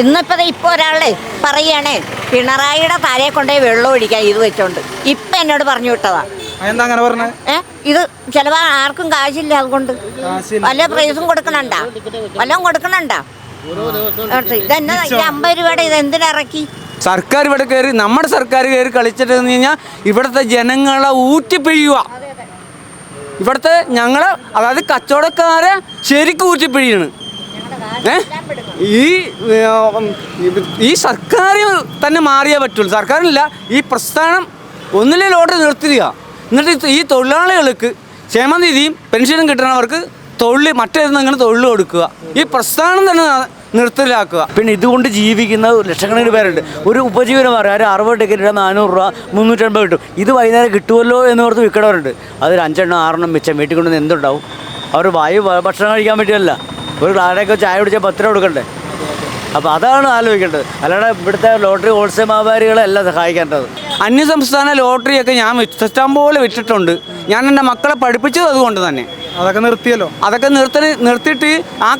ഇന്നിപ്പോ ദേ ഇപ്പൊ ഒരാളെ പറയണേ പിണറായിയുടെ താരെ കൊണ്ടേ വെള്ളം ഒഴിക്കാൻ ഇത് വെച്ചോണ്ട്. ഇപ്പൊ എന്നോട് പറഞ്ഞു വിട്ടതാ. എന്താ അങ്ങനെ പറഞ്ഞത് ഏ? ഇത് ചിലവാ ആർക്കും കാശില്ല അതുകൊണ്ട്. വല്ല പ്രൈസും കൊടുക്കണണ്ട? വല്ലതും കൊടുക്കണണ്ട? ഇതെന്നാ ഈ അമ്പത് രൂപയുടെ ഇത് എന്തിനിറക്കി സർക്കാർ ഇവിടെ കയറി നമ്മുടെ സർക്കാർ കയറി കളിച്ചിട്ട് കഴിഞ്ഞാൽ ഇവിടുത്തെ ജനങ്ങളെ ഊറ്റിപ്പിഴിയുക. ഇവിടുത്തെ ഞങ്ങളെ അതായത് കച്ചവടക്കാരെ ശരിക്കും ഊറ്റിപ്പിഴിയാണ്. ഈ ഈ സർക്കാർ തന്നെ മാറിയേ പറ്റുള്ളൂ. സർക്കാരില്ല ഈ പ്രസ്ഥാനം ഒന്നിലെ ലോട്ടറി നിർത്തുക എന്നിട്ട് ഈ തൊഴിലാളികൾക്ക് ക്ഷേമനിധിയും പെൻഷനും കിട്ടുന്നവർക്ക് തൊഴിൽ മറ്റേതെങ്കിലും തൊഴിൽ കൊടുക്കുക. ഈ പ്രസ്ഥാനം തന്നെ നിർത്തലാക്കുക. പിന്നെ ഇതുകൊണ്ട് ജീവിക്കുന്ന ലക്ഷക്കണക്കിന് പേരുണ്ട്. ഒരു ഉപജീവനം പറയാം. ഒരു അറുപത് ടിക്കറ്റ് നാനൂറ് രൂപ മുന്നൂറ്റമ്പത് കിട്ടും. ഇത് വൈകുന്നേരം കിട്ടുമല്ലോ എന്ന് ഓർത്ത് വിൽക്കണവരുണ്ട്. അതിൽ അഞ്ചെണ്ണം ആറെണ്ണം മിച്ചം വീട്ടിൽ കൊണ്ടുവന്ന് എന്തുണ്ടാവും? അവർ വായു ഭക്ഷണം കഴിക്കാൻ പറ്റിയല്ല ഒരു ആരെയൊക്കെ ചായ കുടിച്ചാൽ പത്ത് രൂപ കൊടുക്കണ്ടേ? അപ്പോൾ അതാണ് ആലോചിക്കേണ്ടത്. അല്ലാതെ ഇവിടുത്തെ ലോട്ടറി ഹോൾസെയിൽ വ്യാപാരികളല്ല സഹായിക്കേണ്ടത്. അന്യസംസ്ഥാന ലോട്ടറിയൊക്കെ ഞാൻ ഇഷ്ടം പോലെ വിറ്റിട്ടുണ്ട്. ഞാൻ എന്റെ മക്കളെ പഠിപ്പിച്ചത് അതുകൊണ്ട് തന്നെ. അതൊക്കെ നിർത്തിയല്ലോ? അതൊക്കെ നിർത്തി നിർത്തിയിട്ട് ആ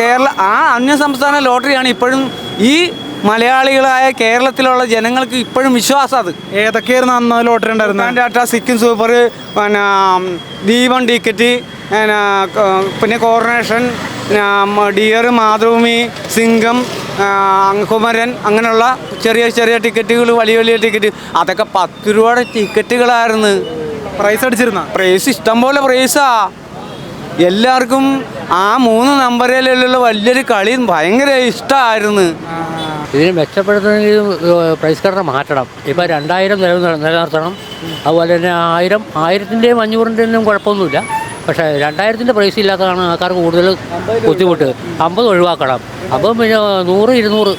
കേരള ആ അന്യസംസ്ഥാന ലോട്ടറിയാണ് ഇപ്പോഴും ഈ മലയാളികളായ കേരളത്തിലുള്ള ജനങ്ങൾക്ക് ഇപ്പോഴും വിശ്വാസം അത്. ഏതൊക്കെയായിരുന്നു അന്ന് ലോട്ടറി ഉണ്ടായിരുന്നത്? ടാറ്റ സിക്കിം സൂപ്പർ പിന്നെ ദീപം ടിക്കറ്റ് പിന്നെ കോർണേഷൻ ഡിയർ മാതൃഭൂമി സിംഗം അങ്കുമരൻ കുമരൻ അങ്ങനെയുള്ള ചെറിയ ചെറിയ ടിക്കറ്റുകൾ വലിയ വലിയ ടിക്കറ്റ് അതൊക്കെ പത്ത് രൂപയുടെ ടിക്കറ്റുകളായിരുന്നു. പ്രൈസ് അടിച്ചിരുന്ന? പ്രൈസ് ഇഷ്ടം പോലെ പ്രൈസാ എല്ലാവർക്കും ആ മൂന്ന് നമ്പറിലുള്ള വലിയൊരു കളി ഭയങ്കര ഇഷ്ടമായിരുന്നു ഇതിന് മെച്ചപ്പെടുത്തണമെങ്കിൽ പ്രൈസ് ഘടന മാറ്റണം. ഇപ്പം രണ്ടായിരം നില നിലനിർത്തണം. അതുപോലെ തന്നെ ആയിരം ആയിരത്തിന്റെയും അഞ്ഞൂറിന്റെയും കുഴപ്പമൊന്നുമില്ല. പക്ഷേ രണ്ടായിരത്തിന്റെ പ്രൈസ് ഇല്ലാത്തതാണ് ആൾക്കാർക്ക് കൂടുതൽ ബുദ്ധിമുട്ട്. അമ്പത് ഒഴിവാക്കണം. അപ്പം പിന്നെ നൂറ് ഇരുന്നൂറ്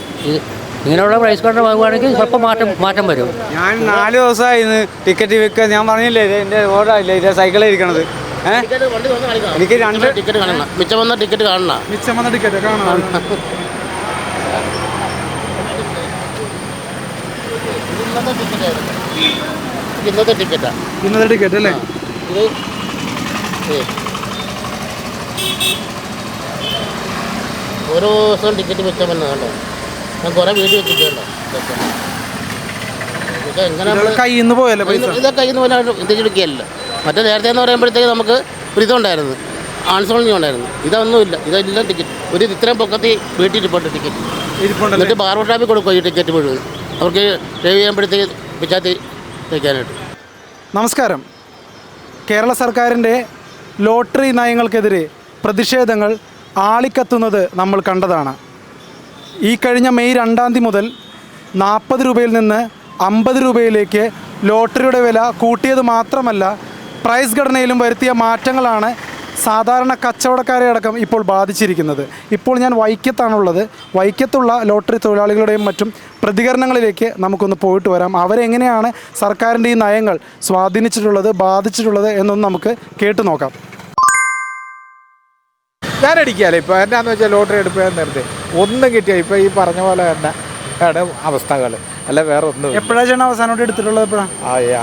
ഇങ്ങനെയുള്ള പ്രൈസ് ഘടന വാങ്ങുകയാണെങ്കിൽ സ്വല്പം മാറ്റം മാറ്റം വരും. ഞാൻ നാല് ദിവസമായിരുന്നു ടിക്കറ്റ് വിൽക്കാൻ ഞാൻ പറഞ്ഞില്ലേ ഇത് എന്റെ ഓടായില്ലേ ഇതേ സൈക്കിളിൽ ഇരിക്കണത്. ഏഹ് എനിക്ക് രണ്ട് ടിക്കറ്റ് കാണണം. മിച്ചം വന്ന ടിക്കറ്റ് കാണണം. മിച്ചം വന്ന ടിക്കറ്റ് കാണാം ഇന്നത്തെ ടിക്കറ്റാ ഇന്നത്തെ ടിക്കറ്റ് അല്ലേ? ഇത്. ഓരോ ദിവസവും ടിക്കറ്റ് മിച്ചം വന്ന കണ്ടോ? ഞാൻ കുറേ വീഡിയോ വെച്ചിട്ടുണ്ടോ ഇതൊക്കെ. ഇതൊക്കെ എങ്ങനെ നമ്മൾ കയ്യിൽ നിന്ന് പോയല്ലേ പൈസ? ഇതൊക്കെ കയ്യിൽ നിന്ന് പോലെ ഇതെടുക്കുകയല്ല മറ്റേ നേരത്തെ എന്ന് പറയുമ്പോഴത്തേക്ക് നമുക്ക് ഒരു ഇതുണ്ടായിരുന്നു ആൺസോളിനി ഉണ്ടായിരുന്നു. ഇതൊന്നുമില്ല ഇതെല്ലാം ടിക്കറ്റ് ഒരു ഇത്രയും പൊക്കത്തി വീട്ടിൽ ഇരിപ്പുണ്ട് ടിക്കറ്റ് എന്നിട്ട് ബാർബർ ഷാപ്പിൽ കൊടുക്കും ഈ ടിക്കറ്റ് മുഴുവൻ. അവർക്ക് ഡ്രൈവ് ചെയ്യുമ്പോഴത്തേക്ക് പിച്ചാത്തി തേക്കാനായിട്ട്. നമസ്കാരം. കേരള സർക്കാരിന്റെ ലോട്ടറി നയങ്ങൾക്കെതിരെ പ്രതിഷേധങ്ങൾ ആളിക്കത്തുന്നത് നമ്മൾ കണ്ടതാണ്. ഈ കഴിഞ്ഞ മെയ് രണ്ടാം തീയതി മുതൽ നാൽപ്പത് രൂപയിൽ നിന്ന് അമ്പത് രൂപയിലേക്ക് ലോട്ടറിയുടെ വില കൂട്ടിയത് മാത്രമല്ല പ്രൈസ് ഘടനയിലും വരുത്തിയ മാറ്റങ്ങളാണ് സാധാരണ കച്ചവടക്കാരെ അടക്കം ഇപ്പോൾ ബാധിച്ചിരിക്കുന്നത്. ഇപ്പോൾ ഞാൻ വൈക്കത്താണുള്ളത്. വൈക്കത്തുള്ള ലോട്ടറി തൊഴിലാളികളുടെയും മറ്റും പ്രതികരണങ്ങളിലേക്ക് നമുക്കൊന്ന് പോയിട്ട് വരാം. അവരെങ്ങനെയാണ് സർക്കാരിന്റെ ഈ നയങ്ങൾ സ്വാധീനിച്ചിട്ടുള്ളത് ബാധിച്ചിട്ടുള്ളത് എന്നൊന്ന് നമുക്ക് കേട്ടു നോക്കാം. ഞാൻ ഇപ്പോൾ എന്നാന്ന് വെച്ചാൽ ലോട്ടറി എടുക്കുക നിർത്തി. ഒന്നും കിട്ടിയ ഇപ്പോൾ ഈ പറഞ്ഞ പോലെ തന്നെ അവസ്ഥകൾ. അല്ല വേറെ ഒന്നും എപ്പോഴാണ് ചേട്ടൻ അവസാനമായിട്ട് എടുത്തിട്ടുള്ളത് എപ്പോഴാണ്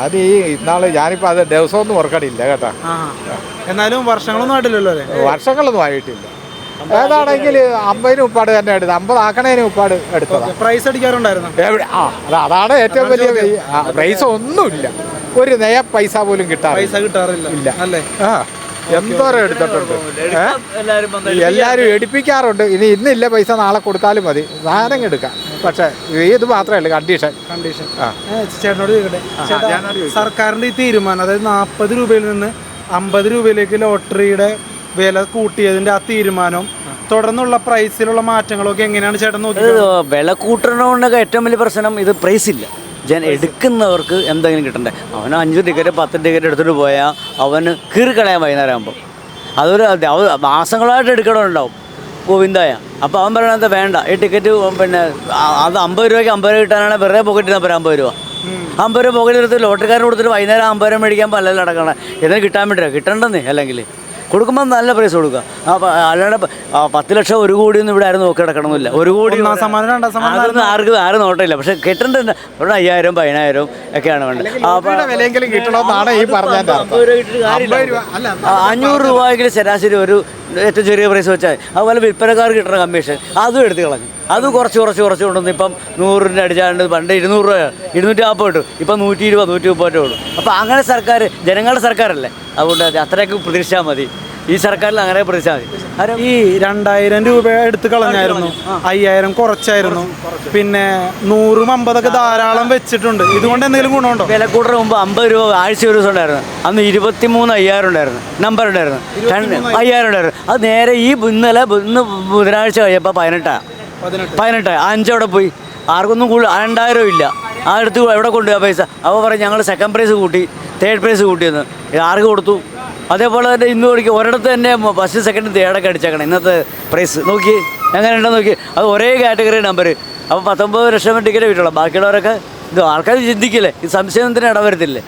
അത് ഈ ഇന്നാൾ ഞാനിപ്പോൾ അത് ദിവസമൊന്നും ഓർക്കണില്ല ഓർക്കടിയില്ല കേട്ടാ എന്നാലും വർഷങ്ങളൊന്നും ആയിട്ടില്ലല്ലോ അല്ലേ? വർഷങ്ങളൊന്നും ആയിട്ടില്ല. ഏതാണെങ്കിൽ അമ്പതിന് ഉപ്പാട് തന്നെ എടുത്തത്. അമ്പത് ആക്കണേന് ഉപ്പാട് എടുത്തത്. പ്രൈസ് അടിക്കാറുണ്ടായിരുന്നു? എവിടെ? ആ അതാണ് ഏറ്റവും വലിയ പ്രൈസ് ഒന്നുമില്ല. ഒരു നയ പൈസ പോലും കിട്ടാറില്ല. പൈസ കിട്ടാറില്ല. ഇല്ല. അല്ലേ? ആ. എന്തോരം എടുത്തിട്ടുണ്ട്? എല്ലാവരും എടുപ്പിക്കാറുണ്ട്. ഇനി ഇന്നില്ല പൈസ നാളെ കൊടുത്താലും മതി. സാധനം എടുക്കാം. പക്ഷെ ഇത് മാത്രമേ ഉള്ളൂ കണ്ടീഷൻ കണ്ടീഷൻ ആ. ചേട്ടനോട് ചോദിക്കട്ടെ. സർക്കാരിന്റെ ഈ തീരുമാനം അതായത് നാൽപ്പത് രൂപയിൽ നിന്ന് അമ്പത് രൂപയിലേക്ക് ലോട്ടറിയുടെ വില കൂട്ടിയതിന്റെ ആ തീരുമാനം തുടർന്നുള്ള പ്രൈസിലുള്ള മാറ്റങ്ങളൊക്കെ എങ്ങനെയാണ് ചേട്ടൻ നോക്കി ഇത് വില കൂട്ടണോണ്ടൊക്കെ ഏറ്റവും വലിയ പ്രശ്നം ഇത് പ്രൈസ് ഇല്ല. ജന എടുക്കുന്നവർക്ക് എന്തെങ്കിലും കിട്ടണ്ടേ? അവന് അഞ്ച് ടിക്കറ്റ് പത്ത് ടിക്കറ്റ് എടുത്തിട്ട് പോയാൽ അവന് കീറിക്കളയാൻ വൈകുന്നേരം ആകുമ്പോൾ അതൊരു അത് അവ മാസങ്ങളായിട്ട് എടുക്കണമുണ്ടാവും ഗോവിന്ദായ. അപ്പോൾ അവൻ പറയണത് വേണ്ട. ഈ ടിക്കറ്റ് പിന്നെ അത് അമ്പത് രൂപയ്ക്ക് അമ്പത് രൂപ കിട്ടാനാണ് വെറുതെ പോക്കറ്റിൽ നിന്ന് അമ്പത് രൂപ. അമ്പത് രൂപ പോക്കറ്റിൽ എടുത്ത് ലോട്ടറിക്കാരൻ കൊടുത്തിട്ട് വൈകുന്നേരം അമ്പത് രൂപ മേടിക്കാൻ പല്ലല്ല അടക്കണം ഇതിന് കിട്ടാൻ വേണ്ടിയാണ് കിട്ടണ്ടെന്നേ അല്ലെങ്കിൽ. കൊടുക്കുമ്പോൾ നല്ല പ്രൈസ് കൊടുക്കുക. അപ്പോൾ അല്ലാണ്ട് പത്ത് ലക്ഷം ഒരു കോടി ഒന്നും ഇവിടെ ആരും നോക്കി കിടക്കണമെന്നില്ല ഒരു കോടി അതൊന്നും ആർക്കും ആരും നോട്ടില്ല പക്ഷെ കിട്ടേണ്ടത് ഇവിടെ അയ്യായിരം പതിനായിരം ഒക്കെയാണ് വേണ്ടത്. അഞ്ഞൂറ് രൂപയെങ്കിലും ശരാശരി ഒരു ഏറ്റവും ചെറിയ പ്രൈസ് വെച്ചാൽ അതുപോലെ വിൽപ്പനക്കാർക്ക് കിട്ടുന്ന കമ്മീഷൻ അതും എടുത്ത് കളഞ്ഞു. അത് കുറച്ച് കുറച്ച് കുറച്ച് കൊണ്ടുവന്ന് ഇപ്പം നൂറിന്റെ അടിച്ചാണ്ട് പണ്ട് ഇരുന്നൂറ് രൂപ ഇരുന്നൂറ്റി നാൽപ്പത് കിട്ടും ഇപ്പം നൂറ്റി ഇരുപത് നൂറ്റി മുപ്പത് രൂപ ഉള്ളൂ. അപ്പോൾ അങ്ങനെ സർക്കാർ ജനങ്ങളുടെ സർക്കാരല്ലേ? അതുകൊണ്ട് അത്രയ്ക്ക് പ്രതീക്ഷിച്ചാൽ മതി. ഈ സർക്കാരിൽ അങ്ങനെ പ്രതീക്ഷിച്ചാൽ മതി. ഈ രണ്ടായിരം രൂപ എടുത്ത് കളഞ്ഞായിരുന്നു. അയ്യായിരം കുറച്ചായിരുന്നു. പിന്നെ നൂറും അമ്പതൊക്കെ ധാരാളം വെച്ചിട്ടുണ്ട്. ഇതുകൊണ്ട് എന്തെങ്കിലും ഗുണമുണ്ടോ? വില കൂടുതൽ മുമ്പ് അമ്പത് രൂപ ആഴ്ച ഒരു ദിവസം ഉണ്ടായിരുന്നു. അന്ന് ഇരുപത്തി മൂന്ന് അയ്യായിരം ഉണ്ടായിരുന്നു. നമ്പർ ഉണ്ടായിരുന്നു. രണ്ട് അയ്യായിരം. ഉണ്ടായിരുന്നു. അത് നേരെ ഈ ഇന്നലെ ഇന്ന് ബുധനാഴ്ച കഴിയപ്പോൾ പതിനെട്ടാണ് പതിനെട്ട്. അഞ്ചവിടെ പോയി. ആർക്കൊന്നും കൂടുതൽ രണ്ടായിരം ഇല്ല. ആ അടുത്ത് എവിടെ കൊണ്ടുപോയി പൈസ. അപ്പോൾ പറയും ഞങ്ങൾ സെക്കൻഡ് പ്രൈസ് കൂട്ടി തേർഡ് പ്രൈസ് കൂട്ടിയെന്ന്. ഇത് ആർക്ക് കൊടുത്തു? അതേപോലെ തന്നെ ഇന്ന് പഠിക്കും ഒരിടത്ത് തന്നെ ഫസ്റ്റ് സെക്കൻഡ് തേർഡൊക്കെ അടിച്ചേക്കണം. ഇന്നത്തെ പ്രൈസ് നോക്കി എങ്ങനെ ഉണ്ടെന്ന് നോക്കി അത് ഒരേ കാറ്റഗറി നമ്പർ അപ്പോൾ പത്തൊമ്പത് ലക്ഷം ടിക്കറ്റ് കിട്ടുള്ളൂ ബാക്കിയുള്ളവരൊക്കെ ഇത് ആൾക്കാർ ചിന്തിക്കില്ലേ? ഈ സംശയത്തിന് ഇടവരുത്തില്ലേ?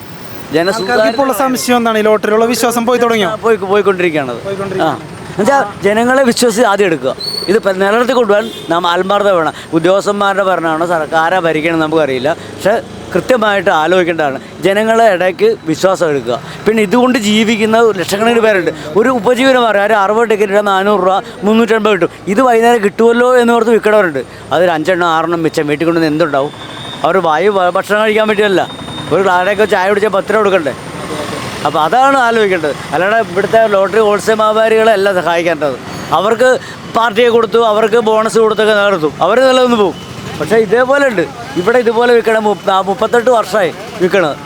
ജനസംഖ്യ സംശയം എന്താണ്? ഈ ലോട്ടറിയുള്ള വിശ്വാസം പോയി തുടങ്ങിയോ? പോയി പോയിക്കൊണ്ടിരിക്കുകയാണത്. ആ. എന്നുവെച്ചാൽ ജനങ്ങളെ വിശ്വസിച്ച് ആദ്യം എടുക്കുക. ഇത് നിലനിർത്തി കൊണ്ടുപോകാൻ നാം ആത്മാർത്ഥത വേണം. ഉദ്യോഗസ്ഥന്മാരുടെ ഭരണമാണോ സർക്കാരെ ഭരിക്കണം നമുക്കറിയില്ല. പക്ഷെ കൃത്യമായിട്ട് ആലോചിക്കേണ്ടതാണ്. ജനങ്ങളെ ഇടയ്ക്ക് വിശ്വാസം എടുക്കുക. പിന്നെ ഇതുകൊണ്ട് ജീവിക്കുന്ന ലക്ഷക്കണക്കിന് പേരുണ്ട്. ഒരു ഉപജീവനം പറയാം. ഒരു അറുപത് ടിക്കറ്റ് നാനൂറ് രൂപ മുന്നൂറ്റമ്പത് കിട്ടും. ഇത് വൈകുന്നേരം കിട്ടുമല്ലോ എന്ന് ഓർത്ത് വിൽക്കണവരുണ്ട്. അതൊരു അഞ്ചെണ്ണം ആറെണ്ണം മിച്ചം വീട്ടിൽ കൊണ്ടുവന്ന് എന്തുണ്ടാവും? അവർ വായു ഭക്ഷണം കഴിക്കാൻ പറ്റില്ല ഒരു ആരുടെയൊക്കെ ചായ കുടിച്ചാൽ പത്ത് രൂപ കൊടുക്കണ്ടേ? അപ്പോൾ അതാണ് ആലോചിക്കേണ്ടത്. അല്ലാതെ ഇവിടുത്തെ ലോട്ടറി ഹോൾസെയിൽ വ്യാപാരികളെല്ലാം സഹായിക്കേണ്ടത്. അവർക്ക് പാർട്ടിയെ കൊടുത്തു അവർക്ക് ബോണസ് കൊടുത്തൊക്കെ നടത്തും അവർ നിലനിന്ന് പോകും പക്ഷേ ഇതേപോലെ ഉണ്ട്. ഇവിടെ ഇതുപോലെ വിൽക്കണം മുപ്പത്തെട്ട് വർഷമായി വിൽക്കണത്.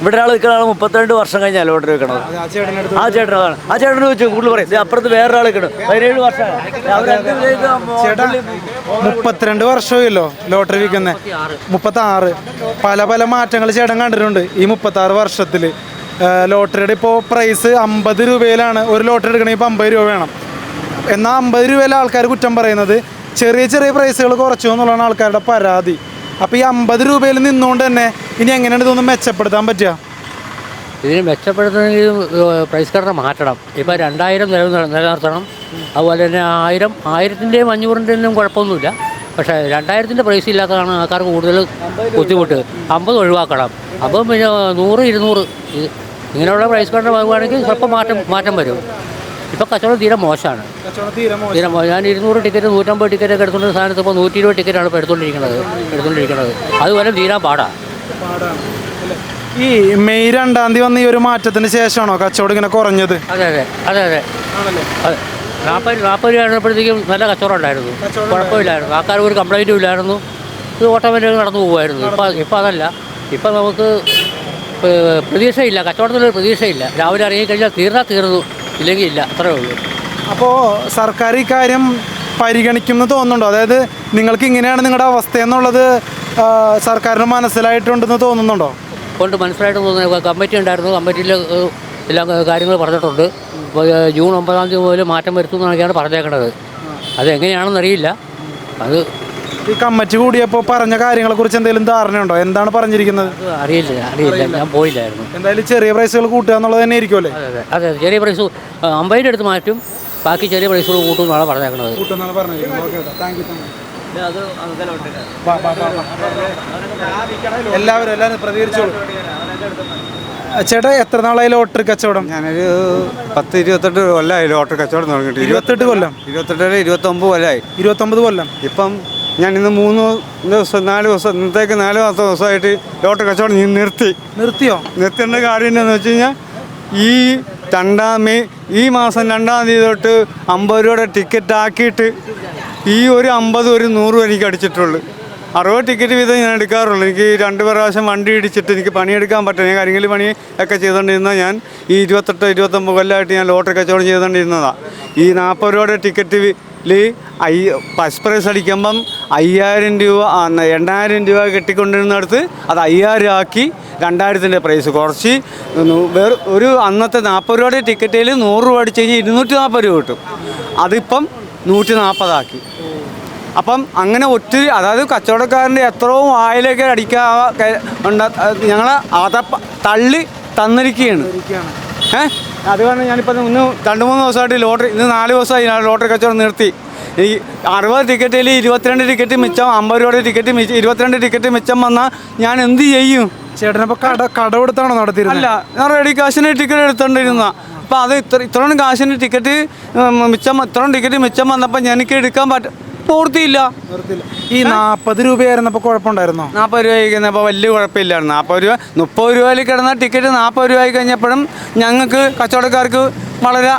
ഇവിടെ ഒരാൾ വിൽക്കണ ആൾ മുപ്പത്തിരണ്ട് വർഷം കഴിഞ്ഞാൽ ലോട്ടറി വിൽക്കണത്. ആ ചേട്ടൻ അതാണ് ആ ചേട്ടൻ ചോദിച്ചു കൂടുതൽ പറയും. അപ്പുറത്ത് വേറൊരാൾ വിൽക്കണം പതിനേഴ് വർഷം മുപ്പത്തിരണ്ട് വർഷമല്ലോ ലോട്ടറി വിൽക്കുന്നത് മുപ്പത്തി ആറ് പല പല മാറ്റങ്ങൾ ചേട്ടൻ കണ്ടിട്ടുണ്ട് ഈ മുപ്പത്തി ആറ് വർഷത്തിൽ ലോട്ടറിയുടെ ഇപ്പോൾ പ്രൈസ് അമ്പത് രൂപയിലാണ്. ഒരു ലോട്ടറി എടുക്കണമെങ്കിൽ ഇപ്പോൾ അമ്പത് രൂപ വേണം. എന്നാൽ അമ്പത് രൂപയിലെ ആൾക്കാർ കുറ്റം പറയുന്നത്? ചെറിയ ചെറിയ പ്രൈസുകൾ കുറച്ചു എന്നുള്ളതാണ് ആൾക്കാരുടെ പരാതി. അപ്പോൾ ഈ അമ്പത് രൂപയിൽ നിന്നുകൊണ്ട് തന്നെ ഇനി എങ്ങനെയാണ് ഇതൊന്നും മെച്ചപ്പെടുത്താൻ പറ്റുക? ഇതിന് മെച്ചപ്പെടുത്തണമെങ്കിൽ പ്രൈസ് ഘടന മാറ്റണം. ഇപ്പോൾ രണ്ടായിരം നില നിലനിർത്തണം. അതുപോലെ തന്നെ ആയിരം ആയിരത്തിന്റെയും അഞ്ഞൂറിന്റെയും കുഴപ്പമൊന്നുമില്ല. പക്ഷേ രണ്ടായിരത്തിന്റെ പ്രൈസ് ഇല്ലാത്തതാണ് ആൾക്കാർക്ക് കൂടുതൽ ബുദ്ധിമുട്ട്. അമ്പത് ഒഴിവാക്കണം. അപ്പം പിന്നെ നൂറ് ഇരുന്നൂറ് ഇങ്ങനെയുള്ള പ്രൈസ് ഘടന വാങ്ങുകയാണെങ്കിൽ സ്വല്പം മാറ്റം മാറ്റം വരും. ഇപ്പോൾ കച്ചവടം തീരെ മോശമാണ്. തീരെ മോശം. ഞാൻ ഇരുന്നൂറ് ടിക്കറ്റ് നൂറ്റമ്പത് ടിക്കറ്റ് ഒക്കെ എടുത്തുകൊണ്ട് സ്ഥാനത്ത് ഇപ്പോൾ നൂറ്റി ഇരുപത് ടിക്കറ്റാണ് ഇപ്പോൾ എടുത്തുകൊണ്ടിരിക്കുന്നത്. എടുത്തുകൊണ്ടിരിക്കുന്നത്. അതുപോലെ തീരാൻ പാടാണ്. ഈ മെയ് രണ്ടാം തീയതി വന്ന ഈ ഒരു മാറ്റത്തിന് ശേഷമാണോ കച്ചവടം ഇങ്ങനെ കുറഞ്ഞത്? അതെ അതെ. അതെ അതെ. അതെ. നാൽപ്പത് നാൽപ്പത് രൂപ ആയിരുന്നപ്പോഴത്തേക്കും നല്ല കച്ചവടം ഉണ്ടായിരുന്നു. കുഴപ്പമില്ലായിരുന്നു. ആൾക്കാർക്ക് ഒരു കംപ്ലൈന്റും ഇല്ലായിരുന്നു. ഇത് ഓട്ടോമാറ്റിക് നടന്നു പോകുമായിരുന്നു ഇപ്പം ഇപ്പം അതല്ല. ഇപ്പം നമുക്ക് പ്രതീക്ഷയില്ല. കച്ചവടത്തിലൊരു പ്രതീക്ഷയില്ല. രാവിലെ ഇറങ്ങിക്കഴിഞ്ഞാൽ തീർന്നാൽ തീർന്നു. ഇല്ലെങ്കിൽ ഇല്ല. അത്രേ ഉള്ളൂ. അപ്പോൾ സർക്കാർ ഈ കാര്യം പരിഗണിക്കുമെന്ന് തോന്നുന്നുണ്ടോ? അതായത് നിങ്ങൾക്ക് ഇങ്ങനെയാണ് നിങ്ങളുടെ അവസ്ഥ എന്നുള്ളത് സർക്കാരിന് മനസ്സിലായിട്ടുണ്ടെന്ന് തോന്നുന്നുണ്ടോ? കൊണ്ട് മനസ്സിലായിട്ട് തോന്നുന്നു. കമ്മിറ്റി ഉണ്ടായിരുന്നു. കമ്മിറ്റിയിൽ എല്ലാ കാര്യങ്ങൾ പറഞ്ഞിട്ടുണ്ട്. ജൂൺ ഒമ്പതാം തീയതി മുതൽ മാറ്റം വരുത്തുമെന്നൊക്കെയാണ് പറഞ്ഞേക്കണത്. അതെങ്ങനെയാണെന്നറിയില്ല. അത് ഈ കമ്മിറ്റി കൂടിയപ്പോൾ പറഞ്ഞ കാര്യങ്ങളെക്കുറിച്ച് എന്തെങ്കിലും ധാരണയുണ്ടോ? എന്താണ് പറഞ്ഞിരിക്കുന്നത്? അറിയില്ല അറിയില്ല. ഞാൻ പോയില്ലായിരുന്നു. എന്തായാലും ചെറിയ പ്രൈസുകൾ കൂട്ടുക എന്നുള്ളത് തന്നെ ആയിരിക്കുമല്ലേ അതെ അതെ. ചെറിയ പ്രൈസ് അമ്പതിന്റെ അടുത്ത് മാറ്റും. ബാക്കി ചെറിയ പ്രൈസുകൾ കൂട്ടും എന്നാണ് പറഞ്ഞേക്കുന്നത് പറഞ്ഞിരിക്കുന്നത്. ഓക്കെ താങ്ക് യു എല്ലാവരും എല്ലാവരും പ്രതികരിച്ചോളൂ. ചേട്ടാ എത്ര നാളായി ലോട്ടറി കച്ചവടം? ഞാനൊരു പത്ത് ഇരുപത്തെട്ട് കൊല്ലമായി ലോട്ടറി കച്ചവടം തുടങ്ങിയിട്ട്. ഇരുപത്തെട്ട് കൊല്ലം. ഇരുപത്തെട്ടര ഇരുപത്തൊമ്പത് കൊല്ലമായി ഇരുപത്തൊമ്പത് കൊല്ലം. ഇപ്പം ഞാൻ ഇന്ന് മൂന്ന് ദിവസം നാല് ദിവസം ഇന്നത്തേക്ക് നാല് മാസം ദിവസമായിട്ട് ലോട്ടറി കച്ചവടം ഞാൻ നിർത്തി. നിർത്തിയോ? നിർത്തേണ്ട കാര്യം എന്താണെന്ന് വെച്ച് കഴിഞ്ഞാൽ ഈ രണ്ടാം മെയ് ഈ മാസം രണ്ടാം തീയതി തൊട്ട് അമ്പത് രൂപയുടെ ടിക്കറ്റ് ആക്കിയിട്ട് ഈ ഒരു അമ്പത് ഒരു നൂറും എനിക്ക് അടിച്ചിട്ടുള്ളൂ. അറുപത് ടിക്കറ്റ് വീതം ഞാൻ എടുക്കാറുള്ളൂ. എനിക്ക് രണ്ട് പ്രാവശ്യം വണ്ടി ഇടിച്ചിട്ട് എനിക്ക് പണിയെടുക്കാൻ പറ്റില്ല ഞാൻ കരിങ്കൽ പണി ഒക്കെ ചെയ്തുകൊണ്ടിരുന്ന ഞാൻ ഈ ഇരുപത്തെട്ട് ഇരുപത്തൊമ്പത് കൊല്ലമായിട്ട് ഞാൻ ലോട്ടറി കച്ചവടം ചെയ്തുകൊണ്ടിരുന്നതാണ് ഈ നാൽപ്പത് രൂപയുടെ ടിക്കറ്റിൽ ഐ ഫസ്റ്റ് പ്രൈസ് അടിക്കുമ്പം അയ്യായിരം രൂപ എണ്ണായിരം രൂപ കെട്ടിക്കൊണ്ടിരുന്നിടത്ത് അത് അയ്യായിരം ആക്കി രണ്ടായിരത്തിന്റെ പ്രൈസ്. കുറച്ച് വേറെ ഒരു അന്നത്തെ നാൽപ്പത് രൂപയുടെ ടിക്കറ്റിൽ നൂറ് രൂപ അടിച്ച് കഴിഞ്ഞാൽ ഇരുന്നൂറ്റി നാൽപ്പത് രൂപ കിട്ടും. അതിപ്പം നൂറ്റി നാൽപ്പതാക്കി അപ്പം അങ്ങനെ ഒത്തിരി അതായത് കച്ചവടക്കാരന്റെ എത്രയും വായിലേക്ക് അടിക്കാ ഞങ്ങൾ അത തള്ളി തന്നിരിക്കുകയാണ്. ഏ അതുകൊണ്ട് ഞാനിപ്പോൾ ഇന്ന് രണ്ട് മൂന്ന് ദിവസമായിട്ട് ലോട്ടറി ഇന്ന് നാല് ദിവസമായി ഞാൻ ലോട്ടറി കച്ചവടം നിർത്തി. ഈ അറുപത് ടിക്കറ്റിൽ ഇരുപത്തിരണ്ട് ടിക്കറ്റ് മിച്ചം അമ്പത് രൂപയുടെ ടിക്കറ്റ് മിച്ചം ഇരുപത്തിരണ്ട് ടിക്കറ്റ് മിച്ചം വന്നാൽ ഞാൻ എന്ത് ചെയ്യും? ചേട്ടനപ്പോൾ കട കടമെടുത്താണോ നടത്തിയിരുന്നത് അല്ല ഞാൻ റെഡി കാശിന് ടിക്കറ്റ് എടുത്തോണ്ടിരുന്ന. അപ്പോൾ അത് ഇത്ര ഇത്രയും കാശിന് ടിക്കറ്റ് മിച്ചം ഇത്രയും ടിക്കറ്റ് മിച്ചം വന്നപ്പോൾ എനിക്ക് എടുക്കാൻ പറ്റ പൂർത്തിയില്ല ഈ നാപ്പത് രൂപയായിരുന്നപ്പോ കുഴപ്പമുണ്ടായിരുന്നോ? നാപ്പത് രൂപ കഴിഞ്ഞപ്പോൾ വലിയ കുഴപ്പമില്ലായിരുന്നു. നാപ്പത് രൂപ മുപ്പത് രൂപയിൽ കിടന്ന ടിക്കറ്റ് നാപ്പത് രൂപ ആയി കഴിഞ്ഞപ്പോഴും ഞങ്ങൾക്ക് കച്ചവടക്കാർക്ക് വളരെ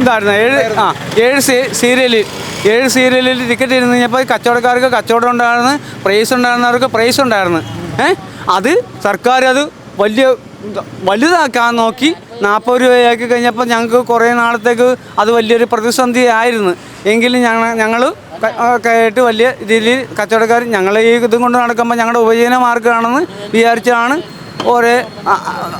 ഇതായിരുന്നു. ഏഴ് ആ ഏഴ് സീ- സീരിയലിൽ ഏഴ് സീരിയലിൽ ടിക്കറ്റ് ഇരുന്ന് കഴിഞ്ഞപ്പോൾ കച്ചവടക്കാർക്ക് കച്ചവടം ഉണ്ടായിരുന്നു പ്രൈസ് ഉണ്ടായിരുന്നവർക്ക് പ്രൈസ് ഉണ്ടായിരുന്നു. ഏ? അത് സർക്കാർ അത് വലിയ വലുതാക്കാൻ നോക്കി നാൽപ്പത് രൂപയാക്കി കഴിഞ്ഞപ്പോൾ ഞങ്ങൾക്ക് കുറേ നാളത്തേക്ക് അത് വലിയൊരു പ്രതിസന്ധി ആയിരുന്നു. എങ്കിലും ഞങ്ങൾ ഞങ്ങൾ ആയിട്ട് വലിയ രീതിയിൽ കച്ചവടക്കാർ ഞങ്ങൾ ഈ ഇതും കൊണ്ട് നടക്കുമ്പോൾ ഞങ്ങളുടെ ഉപജീവന മാർഗമാണെന്ന് വിചാരിച്ചാണ് ഓരോ